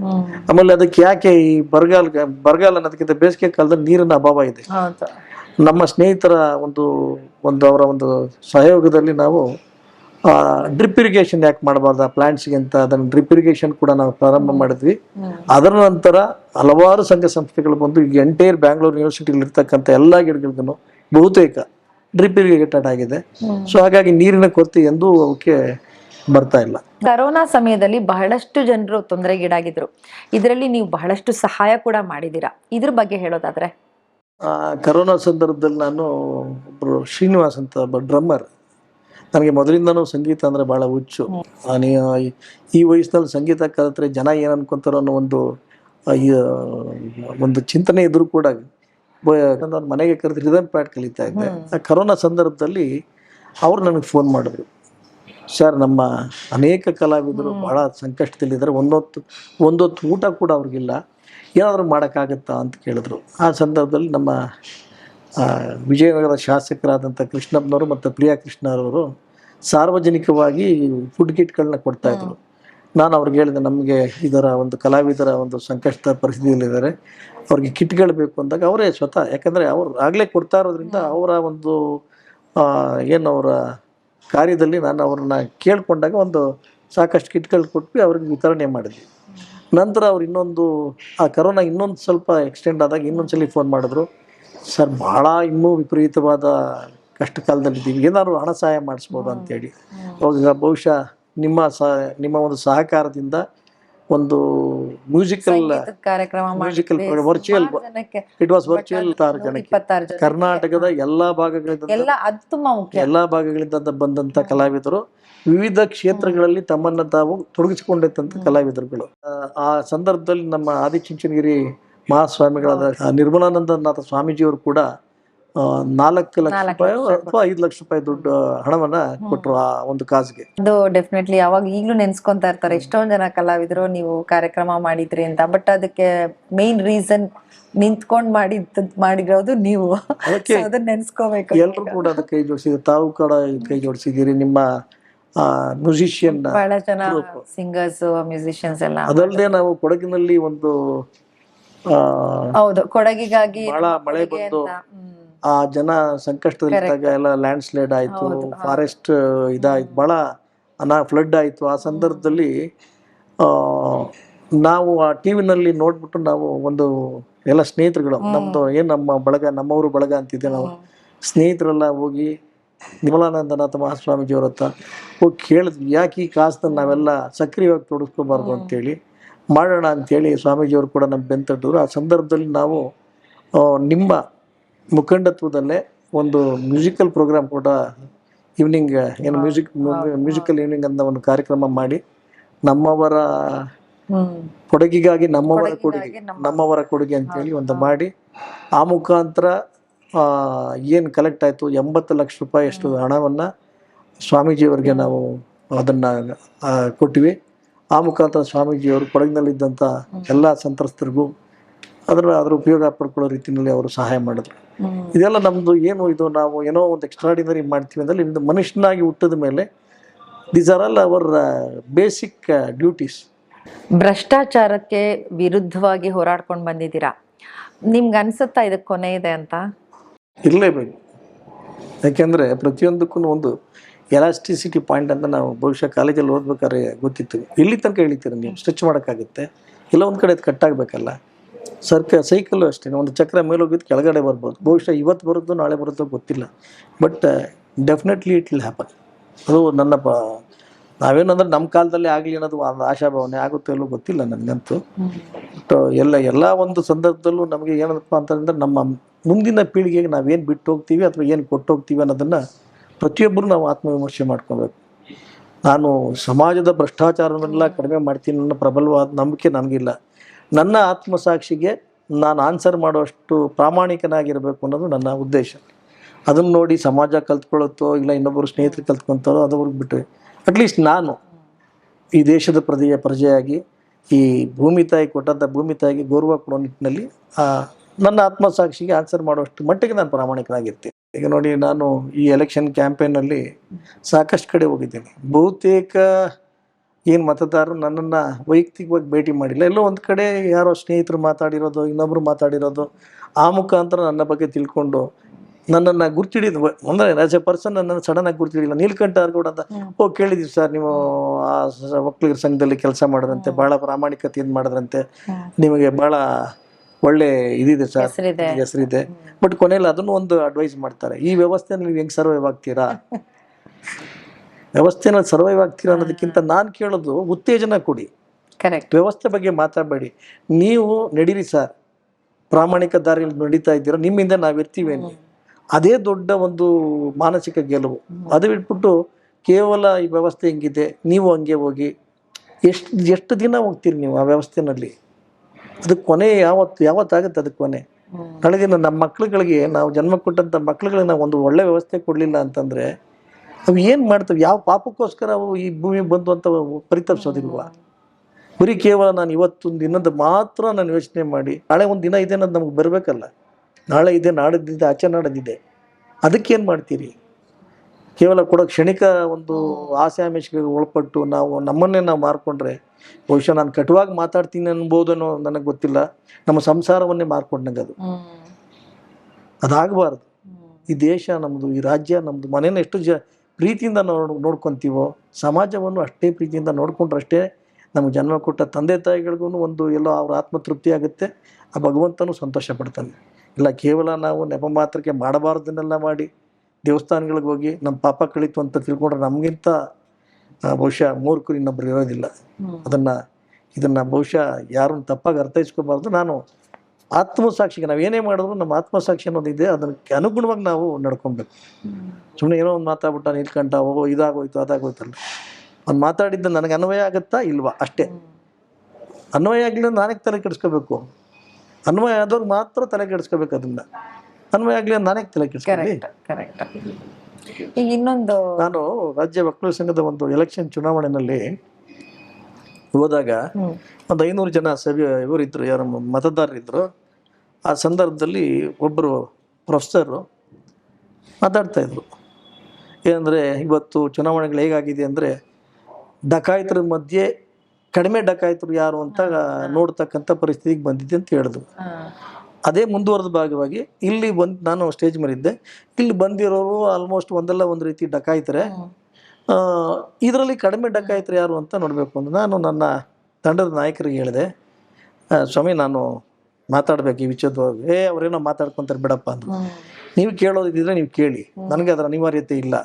ಆಮೇಲೆ ಅದಕ್ಕೆ ಯಾಕೆ ಈ ಬರಗಾಲ ಬರಗಾಲ ಅನ್ನೋದಕ್ಕಿಂತ ಬೇಸಿಗೆ ಕಾಲದಲ್ಲಿ ನೀರಿನ ಅಭಾವ ಇದೆ? ನಮ್ಮ ಸ್ನೇಹಿತರ ಒಂದು ಒಂದು ಅವರ ಒಂದು ಸಹಯೋಗದಲ್ಲಿ ನಾವು ಡ್ರಿಪ್ ಇರಿಗೇಷನ್ ಯಾಕೆ ಮಾಡಬಾರ್ದು ಪ್ಲಾಂಟ್ಸ್ಗೆ ಅಂತ ಅದನ್ನು ಡ್ರಿಪ್ ಇರಿಗೇಷನ್ ಕೂಡ ನಾವು ಪ್ರಾರಂಭ ಮಾಡಿದ್ವಿ. ಅದರ ನಂತರ ಹಲವಾರು ಸಂಘ ಸಂಸ್ಥೆಗಳು ಬಂದು ಈಗ ಎಂಟೈರ್ ಬ್ಯಾಂಗ್ಳೂರು ಯೂನಿವರ್ಸಿಟಿಲಿ ಇರ್ತಕ್ಕಂಥ ಎಲ್ಲ ಗಿಡಗಳಿಗೂ ಬಹುತೇಕ ಡ್ರಿಪ್ ಇರಿಗೇಟೆಡ್ ಆಗಿದೆ. ಸೊ ಹಾಗಾಗಿ ನೀರಿನ ಕೊರತೆ ಎಂದು ಅವಕ್ಕೆ ಬರ್ತಾ ಇಲ್ಲ. ಕರೋನಾ ಸಮಯದಲ್ಲಿ ಬಹಳಷ್ಟು ಜನರು ತೊಂದರೆಗೀಡಾಗಿದ್ರು. ಇದರಲ್ಲಿ ನೀವು ಬಹಳಷ್ಟು ಸಹಾಯ ಕೂಡ ಮಾಡಿದ್ದೀರಾ? ಇದ್ರ ಬಗ್ಗೆ ಹೇಳೋದಾದ್ರೆ. ಆ, ಕರೋನಾ ಸಂದರ್ಭದಲ್ಲಿ ನಾನು ಒಬ್ಬರು ಶ್ರೀನಿವಾಸ್ ಅಂತ ಒಬ್ಬ ಡ್ರಮ್ಮರ್ ನನಗೆ ಮೊದಲಿಂದನೂ ಸಂಗೀತ ಅಂದರೆ ಭಾಳ ಹುಚ್ಚು. ನಾನು ಈ- ವಯಸ್ಸಿನಲ್ಲಿ ಸಂಗೀತ ಕಲಿತ್ರೆ ಜನ ಏನು ಅನ್ಕೊಂತಾರೋ ಅನ್ನೋ ಒಂದು ಒಂದು ಚಿಂತನೆ ಇದ್ರೂ ಕೂಡ ಮನೆಗೆ ಕರೆದು ರಿದಮ್ ಪ್ಯಾಟ್ ಕಲಿತಾ ಇದ್ದೆ. ಆ ಕರೋನಾ ಸಂದರ್ಭದಲ್ಲಿ ಅವ್ರು ನನಗೆ ಫೋನ್ ಮಾಡಿದ್ರು. ಸರ್ ನಮ್ಮ ಅನೇಕ ಕಲಾವಿದರು ಭಾಳ ಸಂಕಷ್ಟದಲ್ಲಿದ್ದಾರೆ. ಒಂದೊತ್ತು ಒಂದೊತ್ತು ಊಟ ಕೂಡ ಅವ್ರಿಗಿಲ್ಲ. ಏನಾದರೂ ಮಾಡೋಕ್ಕಾಗತ್ತಾ ಅಂತ ಕೇಳಿದ್ರು. ಆ ಸಂದರ್ಭದಲ್ಲಿ ನಮ್ಮ ವಿಜಯನಗರ ಶಾಸಕರಾದಂಥ ಕೃಷ್ಣಪ್ಪನವರು ಮತ್ತು ಪ್ರಿಯಾ ಕೃಷ್ಣರವರು ಸಾರ್ವಜನಿಕವಾಗಿ ಫುಡ್ ಕಿಟ್ಗಳನ್ನ ಕೊಡ್ತಾ ಇದ್ರು. ನಾನು ಅವ್ರಿಗೆ ಹೇಳಿದೆ ನಮಗೆ ಇದರ ಒಂದು ಕಲಾವಿದರ ಒಂದು ಸಂಕಷ್ಟ ಪರಿಸ್ಥಿತಿಯಲ್ಲಿದ್ದಾರೆ. ಅವ್ರಿಗೆ ಕಿಟ್ಗಳು ಬೇಕು ಅಂದಾಗ ಅವರೇ ಸ್ವತಃ ಯಾಕಂದರೆ ಅವರು ಆಗಲೇ ಕೊಡ್ತಾ ಇರೋದ್ರಿಂದ ಅವರ ಒಂದು ಏನು ಅವರ ಕಾರ್ಯದಲ್ಲಿ ನಾನು ಅವ್ರನ್ನ ಕೇಳಿಕೊಂಡಾಗ ಒಂದು ಸಾಕಷ್ಟು ಕಿಟ್ಗಳು ಕೊಟ್ಟು ಅವ್ರಿಗೆ ವಿತರಣೆ ಮಾಡಿದ್ವಿ. ನಂತರ ಅವ್ರು ಇನ್ನೊಂದು ಆ ಕರೋನಾ ಇನ್ನೊಂದು ಸ್ವಲ್ಪ ಎಕ್ಸ್ಟೆಂಡ್ ಆದಾಗ ಇನ್ನೊಂದ್ಸಲಿ ಫೋನ್ ಮಾಡಿದ್ರು. ಸರ್ ಭಾಳ ಇನ್ನೂ ವಿಪರೀತವಾದ ಕಷ್ಟ ಕಾಲದಲ್ಲಿದ್ದೀವಿ ಏನಾದ್ರು ಹಣ ಸಹಾಯ ಮಾಡಿಸ್ಬೋದು ಅಂತೇಳಿ. ಅವಾಗ ಬಹುಶಃ ನಿಮ್ಮ ಸಹ ನಿಮ್ಮ ಒಂದು ಸಹಕಾರದಿಂದ ಒಂದು ಮ್ಯೂಸಿಕಲ್ ಕಾರ್ಯಕ್ರಮ musical. Virtual it was virtual ಜನಕ್ಕೆ ಕರ್ನಾಟಕದ ಎಲ್ಲಾ ಭಾಗಗಳಿಂದ ಎಲ್ಲ ಭಾಗಗಳಿಂದ ಬಂದಂತ ಕಲಾವಿದರು ವಿವಿಧ ಕ್ಷೇತ್ರಗಳಲ್ಲಿ ತಮ್ಮನ್ನ ತಾವು ತೊಡಗಿಸಿಕೊಂಡಿದ್ದಂತ ಕಲಾವಿದರುಗಳು. ಆ, ಸಂದರ್ಭದಲ್ಲಿ ನಮ್ಮ ಆದಿಚುಂಚನಗಿರಿ ಮಹಾಸ್ವಾಮಿಗಳಾದ ನಿರ್ಮಲಾನಂದನಾಥ ಸ್ವಾಮೀಜಿಯವರು ಕೂಡ ನಾಲ್ಕು ಲಕ್ಷ ರೂಪಾಯಿ ಅಥವಾ ಐದು ಲಕ್ಷ ರೂಪಾಯಿ ದುಡ್ಡು ಹಣವನ್ನ ಕೊಟ್ಟರು ಆ ಒಂದು ಕಾಸ್ಗೆ. ಅದು ಡೆಫಿನೆಟ್ಲಿ ಯಾವಾಗ ಈಗಲೂ ನೆನ್ಸ್ಕೊಂತಾ ಇರ್ತಾರೆ ಎಷ್ಟೊಂದ್ ಜನ ಕಲಾವಿದ್ರು ನೀವು ಕಾರ್ಯಕ್ರಮ ಮಾಡಿದ್ರಿ ಅಂತ. ಬಟ್ ಅದಕ್ಕೆ ಮೇನ್ ರೀಸನ್ ನಿಂತ್ಕೊಂಡ್ ಮಾಡಿದ್ ಮಾಡಿರೋದು ನೀವು. ಅದನ್ನ ನೆನ್ಸ್ಕೋಬೇಕು ಎಲ್ಲರೂ ಕೂಡ ಅದಕ್ಕೆ ಕೈ ಜೋಡಿಸಿದ್ರು. ತಾವು ಕೂಡ ಕೈ ಜೋಡಿಸಿದಿರಿ ನಿಮ್ಮ ಮ್ಯೂಸಿಷಿಯನ್ ಬಹಳ ಜನ ಸಿಂಗರ್ಸ್ ಮ್ಯೂಸಿಷಿಯನ್ಸ್ ಎಲ್ಲ. ಅದಲ್ಲದೆ ನಾವು ಕೊಡಗಿನಲ್ಲಿ ಒಂದು ಹೌದು ಕೊಡಗಿಗಾಗಿ ಬಹಳ ಮಳೆ ಬಂದು. ಆ ಜನ ಸಂಕಷ್ಟದಲ್ಲಿದ್ದಾಗ ಎಲ್ಲ ಲ್ಯಾಂಡ್ ಸ್ಲೈಡ್ ಆಯ್ತು. ಫಾರೆಸ್ಟ್ ಇದಾಯ್ತು. ಬಹಳ ಅನಾ ಫ್ಲಡ್ ಆಯ್ತು. ಆ ಸಂದರ್ಭದಲ್ಲಿ ನಾವು ಆ ಟಿವಿನಲ್ಲಿ ನೋಡ್ಬಿಟ್ಟು ನಾವು ಒಂದು ಎಲ್ಲ ಸ್ನೇಹಿತರುಗಳು ನಮ್ಮದು ಏನು ನಮ್ಮ ಬಳಗ ನಮ್ಮವರು ಬಳಗ ಅಂತಿದ್ದೆ ನಾವು. ಸ್ನೇಹಿತರೆಲ್ಲ ಹೋಗಿ ನಿರ್ಮಲಾನಂದನಾಥ ಮಹಾಸ್ವಾಮೀಜಿಯವ್ರ ಹತ್ರ ಹೋಗಿ ಕೇಳಿದ್ವಿ ಯಾಕೆ ಈ ಕಾಸನ್ನ ನಾವೆಲ್ಲ ಸಕ್ರಿಯವಾಗಿ ತೊಡಗಿಸ್ಕೋಬಾರ್ದು ಅಂತೇಳಿ. ಮಾಡೋಣ ಅಂತೇಳಿ ಸ್ವಾಮೀಜಿಯವರು ಕೂಡ ನಮ್ಮ ಬೆಂತಟ್ಟಿದ್ರು ಆ ಸಂದರ್ಭದಲ್ಲಿ ನಾವು ನಿಮ್ಮ ಮುಖಂಡತ್ವದಲ್ಲೇ ಒಂದು ಮ್ಯೂಸಿಕಲ್ ಪ್ರೋಗ್ರಾಮ್ ಕೂಡ ಈವ್ನಿಂಗ್ ಏನು ಮ್ಯೂಸಿಕ್ ಮ್ಯೂಸಿಕಲ್ ಈವ್ನಿಂಗ್ ಅಂತ ಒಂದು ಕಾರ್ಯಕ್ರಮ ಮಾಡಿ ನಮ್ಮವರ ಕೊಡುಗೆಗಾಗಿ ನಮ್ಮವರ ಕೊಡುಗೆ ನಮ್ಮವರ ಕೊಡುಗೆ ಅಂತೇಳಿ ಒಂದು ಮಾಡಿ. ಆ ಮುಖಾಂತರ ಏನು ಕಲೆಕ್ಟ್ ಆಯಿತು ಎಂಬತ್ತು ಲಕ್ಷ ರೂಪಾಯಿ ಅಷ್ಟು ಹಣವನ್ನು ಸ್ವಾಮೀಜಿಯವರಿಗೆ ನಾವು ಅದನ್ನು ಕೊಟ್ಟಿವಿ. ಆ ಮುಖಾಂತರ ಸ್ವಾಮೀಜಿಯವರು ಕೊಡಗಿನಲ್ಲಿದ್ದಂಥ ಎಲ್ಲ ಸಂತ್ರಸ್ತರಿಗೂ ಅದರ ಅದರ ಉಪಯೋಗ ಪಡ್ಕೊಳ್ಳೋ ರೀತಿಯಲ್ಲಿ ಅವರು ಸಹಾಯ ಮಾಡಿದ್ರು. ಇದೆಲ್ಲ ನಮ್ಮದು ಏನು ಇದು ನಾವು ಏನೋ ಒಂದು ಎಕ್ಸ್ಟ್ರಾಡಿನರಿ ಮಾಡ್ತೀವಿ ಅಂದರೆ ಇದು ಮನುಷ್ಯನಾಗಿ ಹುಟ್ಟಿದ ಮೇಲೆ these are all our basic duties ಭ್ರಷ್ಟಾಚಾರಕ್ಕೆ ವಿರುದ್ಧವಾಗಿ ಹೋರಾಡ್ಕೊಂಡು ಬಂದಿದ್ದೀರಾ? ನಿಮ್ಗೆ ಅನ್ಸುತ್ತಾ ಇದಕ್ಕೆ ಕೊನೆ ಇದೆ ಅಂತ? ಇರಲೇಬೇಕು ಯಾಕೆಂದರೆ ಪ್ರತಿಯೊಂದಕ್ಕೂ ಒಂದು ಎಲಾಸ್ಟಿಸಿಟಿ ಪಾಯಿಂಟ್ ಅಂತ ನಾವು ಬಹುಶಃ ಕಾಲೇಜಲ್ಲಿ ಓದ್ಬೇಕಾದ್ರೆ ಗೊತ್ತಿತ್ತು. ಇಲ್ಲಿ ತನಕ ಇಳಿತೀರ ನೀವು? ಸ್ಟ್ರೆಚ್ ಮಾಡೋಕ್ಕಾಗುತ್ತೆ? ಇಲ್ಲ ಒಂದು ಕಡೆ ಅದು ಕಟ್ಟಾಗಬೇಕಲ್ಲ ಸರ್ಕ ಸೈಕಲ್ಲು ಅಷ್ಟೇ, ಒಂದು ಚಕ್ರ ಮೇಲೆ ಹೋಗಿದ್ದು ಕೆಳಗಡೆ ಬರ್ಬೋದು. ಬಹುಶಃ ಇವತ್ತು ಬರುತ್ತೋ ನಾಳೆ ಬರುತ್ತೋ ಗೊತ್ತಿಲ್ಲ. But definitely it will happen ಅದು ನನ್ನ ಪ, ನಾವೇನಂದ್ರೆ ನಮ್ಮ ಕಾಲದಲ್ಲಿ ಆಗಲಿ ಅನ್ನೋದು ಒಂದು ಆಶಾಭಾವನೆ ಆಗುತ್ತೆ ಇಲ್ಲೋ ಗೊತ್ತಿಲ್ಲ ನನಗಂತೂ. ಬಟ್ ಎಲ್ಲ ಎಲ್ಲ ಒಂದು ಸಂದರ್ಭದಲ್ಲೂ ನಮಗೆ ಏನಪ್ಪ ಅಂತಂದ್ರೆ ನಮ್ಮ ಮುಂದಿನ ಪೀಳಿಗೆಗೆ ನಾವೇನು ಬಿಟ್ಟು ಹೋಗ್ತೀವಿ ಅಥವಾ ಏನು ಕೊಟ್ಟು ಹೋಗ್ತೀವಿ ಅನ್ನೋದನ್ನು ಪ್ರತಿಯೊಬ್ಬರು ನಾವು ಆತ್ಮವಿಮರ್ಶೆ ಮಾಡ್ಕೋಬೇಕು. ನಾನು ಸಮಾಜದ ಭ್ರಷ್ಟಾಚಾರವನ್ನೆಲ್ಲ ಕಡಿಮೆ ಮಾಡ್ತೀನಿ ಅನ್ನೋ ಪ್ರಬಲವಾದ ನಂಬಿಕೆ ನನಗಿಲ್ಲ. ನನ್ನ ಆತ್ಮಸಾಕ್ಷಿಗೆ ನಾನು ಆನ್ಸರ್ ಮಾಡುವಷ್ಟು ಪ್ರಾಮಾಣಿಕನಾಗಿರಬೇಕು ಅನ್ನೋದು ನನ್ನ ಉದ್ದೇಶ. ಅದನ್ನು ನೋಡಿ ಸಮಾಜ ಕಲ್ತ್ಕೊಳ್ಳುತ್ತೋ ಇಲ್ಲ ಇನ್ನೊಬ್ಬರು ಸ್ನೇಹಿತರು ಕಲ್ತ್ಕೊತಾರೋ ಅದವ್ರಿಗೆ ಬಿಟ್ಟರೆ ಅಟ್ಲೀಸ್ಟ್ ನಾನು ಈ ದೇಶದ ಪ್ರಜೆಯ ಪ್ರಜೆಯಾಗಿ, ಈ ಭೂಮಿ ತಾಯಿ ಕೊಟ್ಟಂಥ ಭೂಮಿ ತಾಯಿಗೆ ಗೌರವ ಕೊಡೋ ನಿಟ್ಟಿನಲ್ಲಿ ನನ್ನ ಆತ್ಮಸಾಕ್ಷಿಗೆ ಆನ್ಸರ್ ಮಾಡುವಷ್ಟು ಮಟ್ಟಿಗೆ ನಾನು ಪ್ರಾಮಾಣಿಕನಾಗಿರ್ತೀನಿ. ಈಗ ನೋಡಿ ನಾನು ಈ ಎಲೆಕ್ಷನ್ ಕ್ಯಾಂಪೇನಲ್ಲಿ ಸಾಕಷ್ಟು ಕಡೆ ಹೋಗಿದ್ದೀನಿ. ಬಹುತೇಕ ಏನು ಮತದಾರರು ನನ್ನನ್ನು ವೈಯಕ್ತಿಕವಾಗಿ ಭೇಟಿ ಮಾಡಿಲ್ಲ. ಎಲ್ಲೋ ಒಂದು ಕಡೆ ಯಾರೋ ಸ್ನೇಹಿತರು ಮಾತಾಡಿರೋದು ಇನ್ನೊಬ್ರು ಮಾತಾಡಿರೋದು ಆ ಮುಖಾಂತರ ನನ್ನ ಬಗ್ಗೆ ತಿಳ್ಕೊಂಡು ನನ್ನನ್ನು ಗುರ್ತಿಡಿದ ಅಂದರೆ ಆಸ್ ಎ ಪರ್ಸನ್ ನನ್ನನ್ನು ಸಡನ್ನಾಗಿ ಗುರ್ತಿಡಿಲ್ಲ ನೀಲ್ಕಂಠ ಕೂಡ ಅಂತ ಓ ಕೇಳಿದೀವಿ ಸರ್ ನೀವು ಆ ಒಕ್ಕಲಿಗರ ಸಂಘದಲ್ಲಿ ಕೆಲಸ ಮಾಡಿದ್ರಂತೆ ಭಾಳ ಪ್ರಾಮಾಣಿಕತೆಯಿಂದ ಮಾಡಿದ್ರಂತೆ. ನಿಮಗೆ ಭಾಳ ಒಳ್ಳೆ ಇದಿದೆ ಸರ್ ಹೆಸರಿದೆ. ಬಟ್ ಕೊನೆಯಲ್ಲಿ ಅದನ್ನು ಒಂದು ಅಡ್ವೈಸ್ ಮಾಡ್ತಾರೆ. ಈ ವ್ಯವಸ್ಥೆನ ನೀವು ಹೆಂಗೆ ಸರ್ವೈವ್ ಆಗ್ತೀರಾ? <laughs> ವ್ಯವಸ್ಥೆನಲ್ಲಿ ಸರ್ವೈವ್ ಆಗ್ತೀರಾ ಅನ್ನೋದಕ್ಕಿಂತ ನಾನು ಕೇಳೋದು ಉತ್ತೇಜನ ಕೊಡಿ. ಕರೆಕ್ಟ್ ವ್ಯವಸ್ಥೆ ಬಗ್ಗೆ ಮಾತಾಡಬೇಡಿ. ನೀವು ನಡೀರಿ ಸರ್ ಪ್ರಾಮಾಣಿಕ ದಾರಿಯಲ್ಲಿ ನಡೀತಾ ಇದ್ದೀರಾ ನಿಮ್ಮಿಂದ ನಾವಿರ್ತೀವಿ ಅನ್ನಿ ಅದೇ ದೊಡ್ಡ ಒಂದು ಮಾನಸಿಕ ಗೆಲುವು. ಅದು ಬಿಟ್ಬಿಟ್ಟು ಕೇವಲ ಈ ವ್ಯವಸ್ಥೆ ಹೆಂಗಿದೆ ನೀವು ಹಂಗೆ ಹೋಗಿ. ಎಷ್ಟು ಎಷ್ಟು ದಿನ ಹೋಗ್ತೀರಿ ನೀವು ಆ ವ್ಯವಸ್ಥೆನಲ್ಲಿ? ಅದಕ್ಕೆ ಕೊನೆ ಯಾವತ್ತು ಯಾವತ್ತಾಗುತ್ತೆ ಅದಕ್ಕೆ ಕೊನೆ? ನಾಳೆ ದಿನ ನಮ್ಮ ಮಕ್ಳುಗಳಿಗೆ ನಾವು ಜನ್ಮ ಕೊಟ್ಟಂಥ ಮಕ್ಳುಗಳಿಗೆ ನಾವು ಒಂದು ಒಳ್ಳೆ ವ್ಯವಸ್ಥೆ ಕೊಡಲಿಲ್ಲ ಅಂತಂದರೆ ಅವು ಏನು ಮಾಡ್ತವೆ? ಯಾವ ಪಾಪಕ್ಕೋಸ್ಕರ ಅವು ಈ ಭೂಮಿ ಬಂತು ಅಂತ ಪರಿತಪಿಸೋದಿಲ್ವ? ಗುರಿ ಬರೀ ಕೇವಲ ನಾನು ಇವತ್ತೊಂದು ದಿನದ ಮಾತ್ರ ನಾನು ಯೋಚನೆ ಮಾಡಿ ನಾಳೆ ಒಂದು ದಿನ ಇದೆ ಅನ್ನೋದು ನಮ್ಗೆ ಬರಬೇಕಲ್ಲ. ನಾಳೆ ಇದೆ ನಾಡಿದ್ದಿದೆ ಆಚೆ ನಾಡದಿದೆ ಅದಕ್ಕೇನು ಮಾಡ್ತೀರಿ? ಕೇವಲ ಕೂಡ ಕ್ಷಣಿಕ ಒಂದು ಆಸೆ ಆಮಿಷಗಳಿಗೆ ಒಳಪಟ್ಟು ನಾವು ನಮ್ಮನ್ನೇ ನಾವು ಮಾರ್ಕೊಂಡ್ರೆ ಬಹುಶಃ ನಾನು ಕಟುವಾಗಿ ಮಾತಾಡ್ತೀನಿ ಅನ್ಬೋದನೋ ನನಗೆ ಗೊತ್ತಿಲ್ಲ. ನಮ್ಮ ಸಂಸಾರವನ್ನೇ ಮಾರ್ಕೊಂಡಂಗೆ ಅದು. ಅದಾಗಬಾರ್ದು. ಈ ದೇಶ ನಮ್ಮದು ಈ ರಾಜ್ಯ ನಮ್ಮದು ಮನೇನ ಎಷ್ಟು ಜ ಪ್ರೀತಿಯಿಂದ ನೋಡ್ ನೋಡ್ಕೊತೀವೋ ಸಮಾಜವನ್ನು ಅಷ್ಟೇ ಪ್ರೀತಿಯಿಂದ ನೋಡಿಕೊಂಡ್ರಷ್ಟೇ ನಮಗೆ ಜನ್ಮ ಕೊಟ್ಟ ತಂದೆ ತಾಯಿಗಳಿಗೂ ಒಂದು ಎಲ್ಲೋ ಅವ್ರ ಆತ್ಮತೃಪ್ತಿ ಆಗುತ್ತೆ ಆ ಭಗವಂತನೂ ಸಂತೋಷ ಪಡ್ತಾನೆ. ಇಲ್ಲ ಕೇವಲ ನಾವು ನೆಪ ಮಾತ್ರಕ್ಕೆ ಮಾಡಬಾರ್ದನ್ನೆಲ್ಲ ಮಾಡಿ ದೇವಸ್ಥಾನಗಳಿಗೆ ಹೋಗಿ ನಮ್ಮ ಪಾಪ ಕಳೀತು ಅಂತ ತಿಳ್ಕೊಂಡ್ರೆ ನಮಗಿಂತ ಬಹುಶಃ ಮೂರ್ಖರು ಇನ್ನೊಬ್ರು ಇರೋದಿಲ್ಲ. ಅದನ್ನು ಇದನ್ನು ಬಹುಶಃ ಯಾರನ್ನು ತಪ್ಪಾಗಿ ಅರ್ಥೈಸ್ಕೋಬಾರ್ದು. ನಾನು ಆತ್ಮಸಾಕ್ಷಿಗೆ ನಾವು ಏನೇ ಮಾಡಿದ್ರು ನಮ್ಮ ಆತ್ಮಸಾಕ್ಷಿ ಅನ್ನೋದಿದೆ ಅದಕ್ಕೆ ಅನುಗುಣವಾಗಿ ನಾವು ನಡ್ಕೊಬೇಕು. ಸುಮ್ಮನೆ ಏನೋ ಒಂದು ಮಾತಾಡ್ಬಿಟ್ಟ ನಿಲ್ಕಂಟ ಓ ಇದಾಗೋಯ್ತು ಅದಾಗೋಯ್ತಲ್ಲ ಅವ್ನು ಮಾತಾಡಿದ್ದು ನನಗೆ ಅನ್ವಯ ಆಗುತ್ತಾ ಇಲ್ವಾ? ಅಷ್ಟೇ. ಅನ್ವಯ ಆಗಲಿಲ್ಲ ನಾನೇ ತಲೆ ಕೆಡಿಸ್ಕೋಬೇಕು. ಅನ್ವಯ ಆದವ್ರಿಗೆ ಮಾತ್ರ ತಲೆ ಕೆಡಿಸ್ಕೋಬೇಕು ಅದನ್ನ. ಅನ್ವಯ ಆಗಲಿ ನಾನೇ ತಲೆ ಕೆಡಿಸ್ಕೊಳ್ಳಿ. ಈಗ ಇನ್ನೊಂದು ನಾನು ರಾಜ್ಯ ಮಕ್ಕಳ ಸಂಘದ ಒಂದು ಎಲೆಕ್ಷನ್ ಚುನಾವಣೆಯಲ್ಲಿ ಹೋದಾಗ ಒಂದು ಐನೂರು ಜನ ಸಭೆ ಇವರಿದ್ದರು ಯಾರು ಮತದಾರರಿದ್ದರು ಆ ಸಂದರ್ಭದಲ್ಲಿ ಒಬ್ಬರು ಪ್ರೊಫೆಸರು ಮಾತಾಡ್ತಾ ಇದ್ರು. ಏನಂದರೆ ಇವತ್ತು ಚುನಾವಣೆಗಳು ಹೇಗಾಗಿದೆ? ಅಂದರೆ ಡಕಾಯಿತರ ಮಧ್ಯೆ ಕಡಿಮೆ ಡಕಾಯಿತರು ಯಾರು ಅಂತ ನೋಡ್ತಕ್ಕಂಥ ಪರಿಸ್ಥಿತಿಗೆ ಬಂದಿದೆ ಅಂತ ಹೇಳಿದ್ರು. ಅದೇ ಮುಂದುವರೆದ ಭಾಗವಾಗಿ ಇಲ್ಲಿ ಬಂದು ನಾನು ಸ್ಟೇಜ್ ಮೇಲಿದ್ದೆ. ಇಲ್ಲಿ ಬಂದಿರೋರು ಆಲ್ಮೋಸ್ಟ್ ಒಂದಲ್ಲ ಒಂದು ರೀತಿ ಡಕಾಯಿತರೆ. ಇದರಲ್ಲಿ ಕಡಿಮೆ ಡಕಾಯಿತರು ಯಾರು ಅಂತ ನೋಡಬೇಕು ಅಂತ ನಾನು ನನ್ನ ತಂಡದ ನಾಯಕರಿಗೆ ಹೇಳಿದೆ. ಸ್ವಾಮಿ ನಾನು ಮಾತಾಡ್ಬೇಕು ಈ ವಿಚಾರದವಾಗಿ ಏ ಅವರೇನೋ ಮಾತಾಡ್ಕೊಂತಾರೆ ಬಿಡಪ್ಪ ಅಂತ. ನೀವು ಕೇಳೋದಿದ್ರೆ ನೀವು ಕೇಳಿ. ನನಗೆ ಅದರ ಅನಿವಾರ್ಯತೆ ಇಲ್ಲ.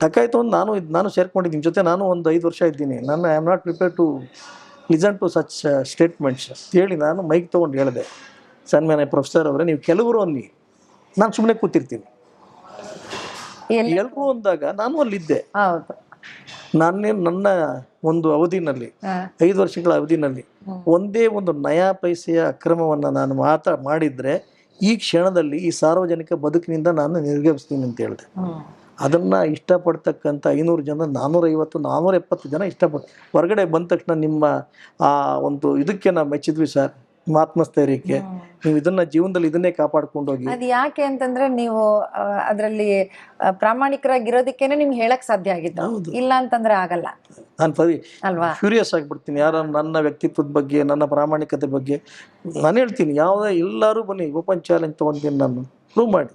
ಡಕ್ಕಾಯ್ತು ಡಕಾಯಿತು ಅಂತ ನಾನು ಇದು ನಾನು ಸೇರ್ಕೊಂಡಿದ್ದೀನಿ. ಜೊತೆ ನಾನು ಒಂದು ಐದು ವರ್ಷ ಇದ್ದೀನಿ. ನಾನು I am not prepare to listen to such statements ಹೇಳಿ ನಾನು ಮೈಕ್ ತೊಗೊಂಡು ಹೇಳಿದೆ. ಸನ್ಮಾನ್ಯ ಪ್ರೊಫೆಸರ್ ಅವರೇ ನೀವು ಕೆಲವರು ಅನ್ನಿ. ನಾನು ಸುಮ್ಮನೆ ಕೂತಿರ್ತೀನಿ. ಎಲ್ಲರೂ ಅಂದಾಗ ನಾನು ಅಲ್ಲಿದ್ದೆ. ಹೌದು. ನಾನೇ ನನ್ನ ಒಂದು ಅವಧಿನಲ್ಲಿ. ಐದು ವರ್ಷಗಳ ಅವಧಿನಲ್ಲಿ ಒಂದೇ ಒಂದು ನಯಾ ಪೈಸೆಯ ಅಕ್ರಮವನ್ನ ನಾನು ಮಾತಾ ಮಾಡಿದ್ರೆ ಈ ಕ್ಷಣದಲ್ಲಿ ಈ ಸಾರ್ವಜನಿಕ ಬದುಕಿನಿಂದ ನಾನು ನಿರ್ಗಮಿಸ್ತೀನಿ ಅಂತ ಹೇಳಿದೆ. ಅದನ್ನ ಇಷ್ಟಪಡ್ತಕ್ಕಂಥ ಐನೂರು ಜನ ನಾನ್ನೂರೈವತ್ತು ನಾನೂರ ಎಪ್ಪತ್ತು ಜನ ಇಷ್ಟಪಟ್ಟು ಹೊರಗಡೆ ಬಂದ ತಕ್ಷಣ ನಿಮ್ಮ ಆ ಒಂದು ಇದಕ್ಕೆ ನಾವು ಮೆಚ್ಚಿದ್ವಿ ಸರ್. ಆತ್ಮಸ್ಥೈರ್ಯಕ್ಕೆ. ನೀವು ಇದನ್ನ ಜೀವನದಲ್ಲಿ ಇದನ್ನೇ ಕಾಪಾಡ್ಕೊಂಡು ಹೋಗಿ. ಅದ್ ಯಾಕೆ ಅಂತಂದ್ರೆ ನೀವು ಅದರಲ್ಲಿ ಪ್ರಾಮಾಣಿಕರಾಗಿರೋದಕ್ಕೇನೆ ನಿಮ್ಗೆ ಹೇಳಕ್ ಸಾಧ್ಯ ಆಗಿದ್ದು. ಇಲ್ಲ ಅಂತಂದ್ರೆ ಆಗಲ್ಲ. ನಾನು ಪರಿ ಅಲ್ವಾ? ಕ್ಯೂರಿಯಸ್ ಆಗಿಬಿಡ್ತೀನಿ. ಯಾರ ನನ್ನ ವ್ಯಕ್ತಿತ್ವದ ಬಗ್ಗೆ ನನ್ನ ಪ್ರಾಮಾಣಿಕತೆ ಬಗ್ಗೆ. ನಾನು ಹೇಳ್ತೀನಿ ಯಾವುದೇ ಎಲ್ಲರೂ ಬನ್ನಿ ಓಪನ್ ಚಾಲೆಂಜ್ ತಗೊಂತೀನಿ ನಾನು. ಪ್ರೂವ್ ಮಾಡಿ.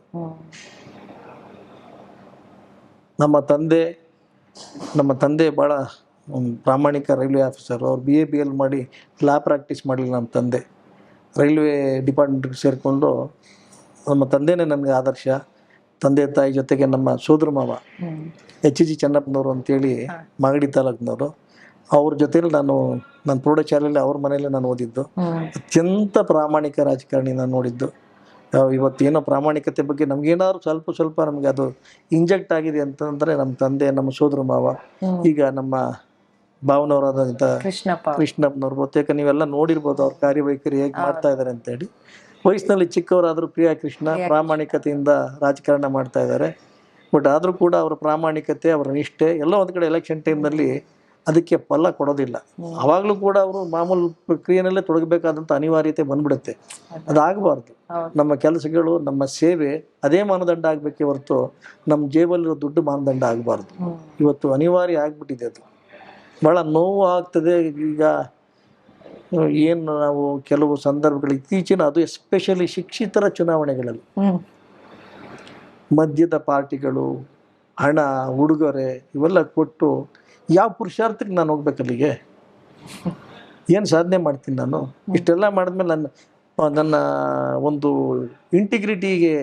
ನಮ್ಮ ತಂದೆ ನಮ್ಮ ತಂದೆ ಭಾಳ ಒಂದು ಪ್ರಾಮಾಣಿಕ ರೈಲ್ವೆ ಆಫೀಸರ್. ಅವ್ರು ಬಿ ಎ ಬಿ ಎಲ್ ಮಾಡಿ ಲಾ ಪ್ರಾಕ್ಟೀಸ್ ಮಾಡಲಿಲ್ಲ ನಮ್ಮ ತಂದೆ. ರೈಲ್ವೆ ಡಿಪಾರ್ಟ್ಮೆಂಟ್ಗೆ ಸೇರಿಕೊಂಡು ನಮ್ಮ ತಂದೆನೇ ನನಗೆ ಆದರ್ಶ. ತಂದೆ ತಾಯಿ ಜೊತೆಗೆ ನಮ್ಮ ಸೋದರ ಮಾವ ಎಚ್ ಜಿ ಚೆನ್ನಪ್ಪನವರು ಅಂತೇಳಿ ಮಾಗಡಿ ತಾಲೂಕಿನವರು. ಅವ್ರ ಜೊತೆಲಿ ನಾನು ನನ್ನ ಪ್ರೌಢಶಾಲೆಯಲ್ಲಿ ಅವ್ರ ಮನೆಯಲ್ಲಿ ನಾನು ಓದಿದ್ದು. ಅತ್ಯಂತ ಪ್ರಾಮಾಣಿಕ ರಾಜಕಾರಣಿ ನಾನು ನೋಡಿದ್ದು. ಇವತ್ತೇನೋ ಪ್ರಾಮಾಣಿಕತೆ ಬಗ್ಗೆ ನಮಗೇನಾದ್ರು ಸ್ವಲ್ಪ ಸ್ವಲ್ಪ ನಮಗೆ ಅದು ಇಂಜೆಕ್ಟ್ ಆಗಿದೆ ಅಂತಂದರೆ ನಮ್ಮ ತಂದೆ ನಮ್ಮ ಸೋದರ ಮಾವ. ಈಗ ನಮ್ಮ ಭಾವನವರಾದಂಥ ಕೃಷ್ಣಪ್ಪ ಕೃಷ್ಣಪ್ಪನವ್ರು. ಬಹುತೇಕ ನೀವೆಲ್ಲ ನೋಡಿರ್ಬೋದು ಅವ್ರ ಕಾರ್ಯವೈಖರಿ ಹೇಗೆ ಮಾಡ್ತಾ ಇದ್ದಾರೆ ಅಂತೇಳಿ ವಯಸ್ಸಿನಲ್ಲಿ ಚಿಕ್ಕವರಾದರೂ ಪ್ರಿಯಾ ಕೃಷ್ಣ ಪ್ರಾಮಾಣಿಕತೆಯಿಂದ ರಾಜಕಾರಣ ಮಾಡ್ತಾ ಇದ್ದಾರೆ ಬಟ್ ಆದರೂ ಕೂಡ ಅವರ ಪ್ರಾಮಾಣಿಕತೆ ಅವರ ನಿಷ್ಠೆ ಎಲ್ಲ ಒಂದು ಕಡೆ ಎಲೆಕ್ಷನ್ ಟೈಮ್ನಲ್ಲಿ ಅದಕ್ಕೆ ಫಲ ಕೊಡೋದಿಲ್ಲ. ಅವಾಗಲೂ ಕೂಡ ಅವರು ಮಾಮೂಲು ಪ್ರಕ್ರಿಯೆನಲ್ಲೇ ತೊಡಗಬೇಕಾದಂಥ ಅನಿವಾರ್ಯತೆ ಬಂದ್ಬಿಡುತ್ತೆ. ಅದಾಗಬಾರ್ದು. ನಮ್ಮ ಕೆಲಸಗಳು ನಮ್ಮ ಸೇವೆ ಅದೇ ಮಾನದಂಡ ಆಗಬೇಕೇ ಹೊರತು ನಮ್ಮ ಜೇಬಲ್ಲಿರೋ ದುಡ್ಡು ಮಾನದಂಡ ಆಗಬಾರ್ದು. ಇವತ್ತು ಅನಿವಾರ್ಯ ಆಗ್ಬಿಟ್ಟಿದೆ ಅದು. ಭಾಳ ನೋವು ಆಗ್ತದೆ ಈಗ ಏನು ನಾವು ಕೆಲವು ಸಂದರ್ಭಗಳು ಇತ್ತೀಚಿನ ಅದು ಎಸ್ಪೆಷಲಿ ಶಿಕ್ಷಿತರ ಚುನಾವಣೆಗಳಲ್ಲಿ. ಮದ್ಯದ ಪಾರ್ಟಿಗಳು ಹಣ ಉಡುಗೊರೆ ಇವೆಲ್ಲ ಕೊಟ್ಟು ಯಾವ ಪುರುಷಾರ್ಥಕ್ಕೆ ನಾನು ಹೋಗ್ಬೇಕಲ್ಲಿಗೆ? ಏನು ಸಾಧನೆ ಮಾಡ್ತೀನಿ ನಾನು? ಇಷ್ಟೆಲ್ಲ ಮಾಡಿದ್ಮೇಲೆ ನನ್ನ ನನ್ನ ಒಂದು ಇಂಟಿಗ್ರಿಟಿಗೆ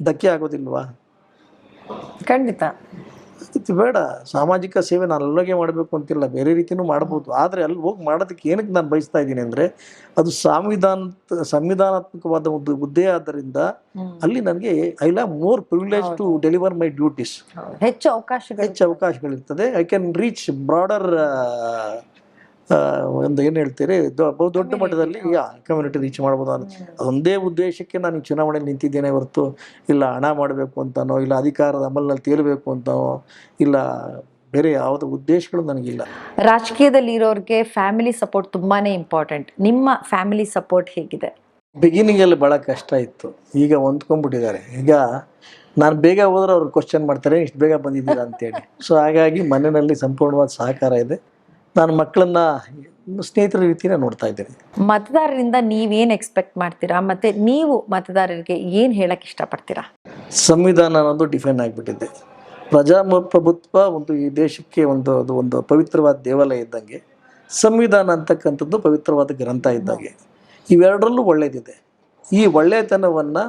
ಧಕ್ಕೆ ಆಗೋದಿಲ್ವಾ? ಖಂಡಿತ. ಇದು ಬೇಡ. ಸಾಮಾಜಿಕ ಸೇವೆ ನಾನು ಅಲ್ಲೋಗೆ ಮಾಡಬೇಕು ಅಂತಿಲ್ಲ. ಬೇರೆ ರೀತಿನೂ ಮಾಡ್ಬೋದು. ಆದರೆ ಅಲ್ಲಿ ಹೋಗಿ ಮಾಡೋದಕ್ಕೆ ಏನಕ್ಕೆ ನಾನು ಬಯಸ್ತಾ ಇದ್ದೀನಿ ಅಂದರೆ ಅದು ಸಂವಿಧಾನ ಸಂವಿಧಾನಾತ್ಮಕವಾದ ಒಂದು ಹುದ್ದೆ ಆದ್ದರಿಂದ ಅಲ್ಲಿ ನನಗೆ I have more privilege to deliver my duties. ಹೆಚ್ಚು ಅವಕಾಶ ಹೆಚ್ಚು ಅವಕಾಶಗಳಿರ್ತದೆ. ಐ ಕ್ಯಾನ್ ರೀಚ್ ಬ್ರಾಡರ್ ಒಂದು ಏನು ಹೇಳ್ತೀರಿ ಬಹು ದೊಡ್ಡ ಮಟ್ಟದಲ್ಲಿ ಯಾ ಕಮ್ಯುನಿಟಿ ರೀಚ್ ಮಾಡ್ಬೋದು ಅಂತ. ಅದೊಂದೇ ಉದ್ದೇಶಕ್ಕೆ ನಾನು ಚುನಾವಣೆ ಚುನಾವಣೆಯಲ್ಲಿ ನಿಂತಿದ್ದೇನೆ ಹೊರತು ಇಲ್ಲ ಹಣ ಮಾಡಬೇಕು ಅಂತನೋ ಇಲ್ಲ ಅಧಿಕಾರದ ಅಮಲ್ನಲ್ಲಿ ತೇಲಬೇಕು ಅಂತನೋ ಇಲ್ಲ ಬೇರೆ ಯಾವುದೇ ಉದ್ದೇಶಗಳು ನನಗಿಲ್ಲ. ರಾಜಕೀಯದಲ್ಲಿ ಇರೋರಿಗೆ ಫ್ಯಾಮಿಲಿ ಸಪೋರ್ಟ್ ತುಂಬಾನೇ ಇಂಪಾರ್ಟೆಂಟ್. ನಿಮ್ಮ ಫ್ಯಾಮಿಲಿ ಸಪೋರ್ಟ್ ಹೇಗಿದೆ? ಬಿಗಿನಿಂಗಲ್ಲಿ ಭಾಳ ಕಷ್ಟ ಇತ್ತು. ಈಗ ಹೊಂದ್ಕೊಂಡ್ಬಿಟ್ಟಿದ್ದಾರೆ. ಈಗ ನಾನು ಬೇಗ ಹೋದ್ರೆ ಅವ್ರು ಕ್ವಶನ್ ಮಾಡ್ತಾರೆ ಇಷ್ಟು ಬೇಗ ಬಂದಿದ್ದೀರಾ ಅಂತೇಳಿ. ಸೊ ಹಾಗಾಗಿ ಮನೆಯಲ್ಲಿ ಸಂಪೂರ್ಣವಾದ ಸಹಕಾರ ಇದೆ. ನಾನು ಮಕ್ಕಳನ್ನ ಸ್ನೇಹಿತರ ರೀತಿಯ ನೋಡ್ತಾ ಇದ್ದೇನೆ. ಮತದಾರರಿಂದ ನೀವೇನು ಎಕ್ಸ್ಪೆಕ್ಟ್ ಮಾಡ್ತೀರಾ? ಮತ್ತೆ ನೀವು ಮತದಾರರಿಗೆ ಏನು ಹೇಳಕ್ ಇಷ್ಟಪಡ್ತೀರಾ? ಸಂವಿಧಾನ ಅನ್ನೋದು ಡಿಫೈನ್ ಆಗಿಬಿಟ್ಟಿದೆ. ಪ್ರಜಾಪ್ರಭುತ್ವ ಒಂದು ಈ ದೇಶಕ್ಕೆ ಒಂದು ಅದು ಒಂದು ಪವಿತ್ರವಾದ ದೇವಾಲಯ ಇದ್ದಂಗೆ ಸಂವಿಧಾನ ಅಂತಕ್ಕಂಥದ್ದು ಪವಿತ್ರವಾದ ಗ್ರಂಥ ಇದ್ದಂಗೆ. ಇವೆರಡರಲ್ಲೂ ಒಳ್ಳೆಯದಿದೆ ಈ ಒಳ್ಳೆಯತನವನ್ನು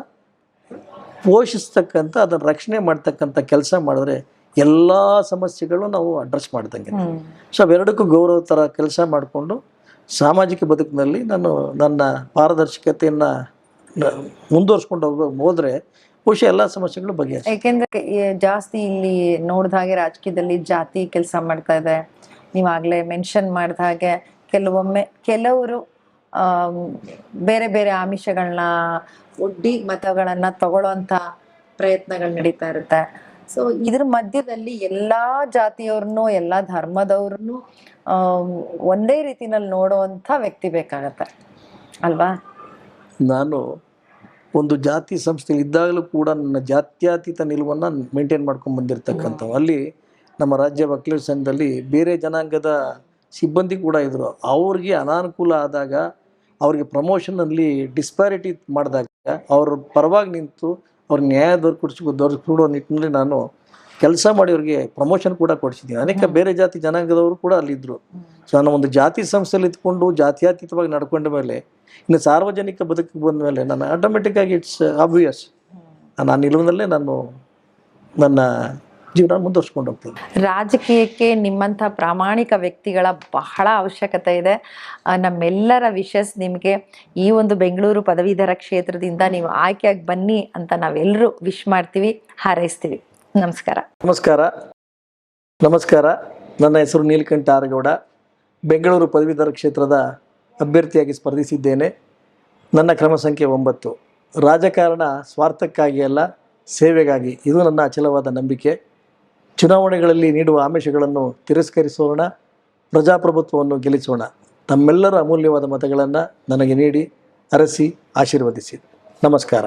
ಪೋಷಿಸ್ತಕ್ಕಂಥ ಅದನ್ನು ರಕ್ಷಣೆ ಮಾಡ್ತಕ್ಕಂಥ ಕೆಲಸ ಮಾಡಿದ್ರೆ ಎಲ್ಲ ಸಮಸ್ಯೆಗಳು ನಾವು ಅಡ್ರೆಸ್ ಮಾಡ್ದಂಗೆ ಸೊ ಅವೆರಡಕ್ಕೂ ಗೌರವ ಥರ ಕೆಲಸ ಮಾಡಿಕೊಂಡು ಸಾಮಾಜಿಕ ಬದುಕಿನಲ್ಲಿ ನಾನು ನನ್ನ ಪಾರದರ್ಶಕತೆಯನ್ನು ಮುಂದುವರ್ಸ್ಕೊಂಡು ಹೋಗ ಹೋದರೆ ಬಹುಶಃ ಎಲ್ಲ ಸಮಸ್ಯೆಗಳು ಬಗೆಹರಿಸ ಯಾಕೆಂದ್ರೆ ಜಾಸ್ತಿ ಇಲ್ಲಿ ನೋಡಿದ ಹಾಗೆ ರಾಜಕೀಯದಲ್ಲಿ ಜಾತಿ ಕೆಲಸ ಮಾಡ್ತಾ ಇದೆ. ನೀವಾಗಲೇ ಮೆನ್ಷನ್ ಮಾಡಿದ ಹಾಗೆ ಕೆಲವೊಮ್ಮೆ ಕೆಲವರು ಬೇರೆ ಬೇರೆ ಆಮಿಷಗಳನ್ನ ಒಡ್ಡಿ ಮತಗಳನ್ನ ತಗೊಳ್ಳೋಂಥ ಪ್ರಯತ್ನಗಳು ನಡೀತಾ ಇರುತ್ತೆ. ಸೊ ಇದ್ರ ಮಧ್ಯದಲ್ಲಿ ಎಲ್ಲಾ ಜಾತಿಯವ್ರನ್ನು, ಎಲ್ಲಾ ಧರ್ಮದವ್ರನ್ನು ಒಂದೇ ರೀತಿನಲ್ಲಿ ನೋಡುವಂಥ ವ್ಯಕ್ತಿ ಬೇಕಾಗತ್ತೆ. ಅಲ್ವಾ? ನಾನು ಒಂದು ಜಾತಿ ಸಂಸ್ಥೆಯಲ್ಲಿ ಇದ್ದಾಗಲೂ ಕೂಡ ನನ್ನ ಜಾತ್ಯತೀತ ನಿಲುವನ್ನು ಮೇಂಟೈನ್ ಮಾಡ್ಕೊಂಡು ಬಂದಿರತಕ್ಕಂಥವು. ಅಲ್ಲಿ ನಮ್ಮ ರಾಜ್ಯ ವಕೀಲರ ಸಂಘದಲ್ಲಿ ಬೇರೆ ಜನಾಂಗದ ಸಿಬ್ಬಂದಿ ಕೂಡ ಇದ್ದರು ಅವ್ರಿಗೆ ಅನಾನುಕೂಲ ಆದಾಗ ಅವ್ರಿಗೆ ಪ್ರಮೋಷನಲ್ಲಿ ಡಿಸ್ಪ್ಯಾರಿಟಿ ಮಾಡಿದಾಗ ಅವ್ರ ಪರವಾಗಿ ನಿಂತು ಅವ್ರ ನ್ಯಾಯ ದೊರಕಿಸ್ ಕೊಡೋ ನಿಟ್ಟಿನಲ್ಲಿ ನಾನು ಕೆಲಸ ಮಾಡಿ ಅವ್ರಿಗೆ ಪ್ರಮೋಷನ್ ಕೂಡ ಕೊಡಿಸಿದ್ದೀನಿ ಅನೇಕ ಬೇರೆ ಜಾತಿ ಜನಾಂಗದವರು ಕೂಡ ಅಲ್ಲಿದ್ದರು ಸೊ ನಾನು ಒಂದು ಜಾತಿ ಸಂಸ್ಥೆಯಲ್ಲಿ ಇದ್ಕೊಂಡು ಜಾತ್ಯಾತೀತವಾಗಿ ನಡ್ಕೊಂಡ ಮೇಲೆ ಇನ್ನು ಸಾರ್ವಜನಿಕ ಬದುಕಿಗೆ ಬಂದ ಮೇಲೆ ನಾನು ಆಟೋಮೆಟಿಕ್ ಆಗಿ ಇಟ್ಸ್ ಆಬ್ವಿಯಸ್ ನಾನು ನಿಲುವಿನಲ್ಲೇ ನಾನು ನನ್ನ ಜೀವನ ಮುಂದುವರ್ಸ್ಕೊಂಡು ಹೋಗ್ತೀನಿ ರಾಜಕೀಯಕ್ಕೆ ನಿಮ್ಮಂಥ ಪ್ರಾಮಾಣಿಕ ವ್ಯಕ್ತಿಗಳ ಬಹಳ ಅವಶ್ಯಕತೆ ಇದೆ. ನಮ್ಮೆಲ್ಲರ ವಿಶಸ್ ನಿಮಗೆ ಈ ಒಂದು ಬೆಂಗಳೂರು ಪದವೀಧರ ಕ್ಷೇತ್ರದಿಂದ ನೀವು ಆಯ್ಕೆಯಾಗಿ ಬನ್ನಿ ಅಂತ ನಾವೆಲ್ಲರೂ ವಿಶ್ ಮಾಡ್ತೀವಿ ಹಾರೈಸ್ತೀವಿ. ನಮಸ್ಕಾರ. ನಮಸ್ಕಾರ. ನಮಸ್ಕಾರ. ನನ್ನ ಹೆಸರು ನೀಲಕಂಠ ಆರಗೌಡ. ಬೆಂಗಳೂರು ಪದವೀಧರ ಕ್ಷೇತ್ರದ ಅಭ್ಯರ್ಥಿಯಾಗಿ ಸ್ಪರ್ಧಿಸಿದ್ದೇನೆ. ನನ್ನ ಕ್ರಮ ಸಂಖ್ಯೆ ಒಂಬತ್ತು. ರಾಜಕಾರಣ ಸ್ವಾರ್ಥಕ್ಕಾಗಿ ಅಲ್ಲ ಸೇವೆಗಾಗಿ. ಇದು ನನ್ನ ಅಚಲವಾದ ನಂಬಿಕೆ. ಚುನಾವಣೆಗಳಲ್ಲಿ ನೀಡುವ ಆಮಿಷಗಳನ್ನು ತಿರಸ್ಕರಿಸೋಣ ಪ್ರಜಾಪ್ರಭುತ್ವವನ್ನು ಗೆಲ್ಲಿಸೋಣ. ತಮ್ಮೆಲ್ಲರ ಅಮೂಲ್ಯವಾದ ಮತಗಳನ್ನು ನನಗೆ ನೀಡಿ ಅರಸಿ ಆಶೀರ್ವದಿಸಿ. ನಮಸ್ಕಾರ.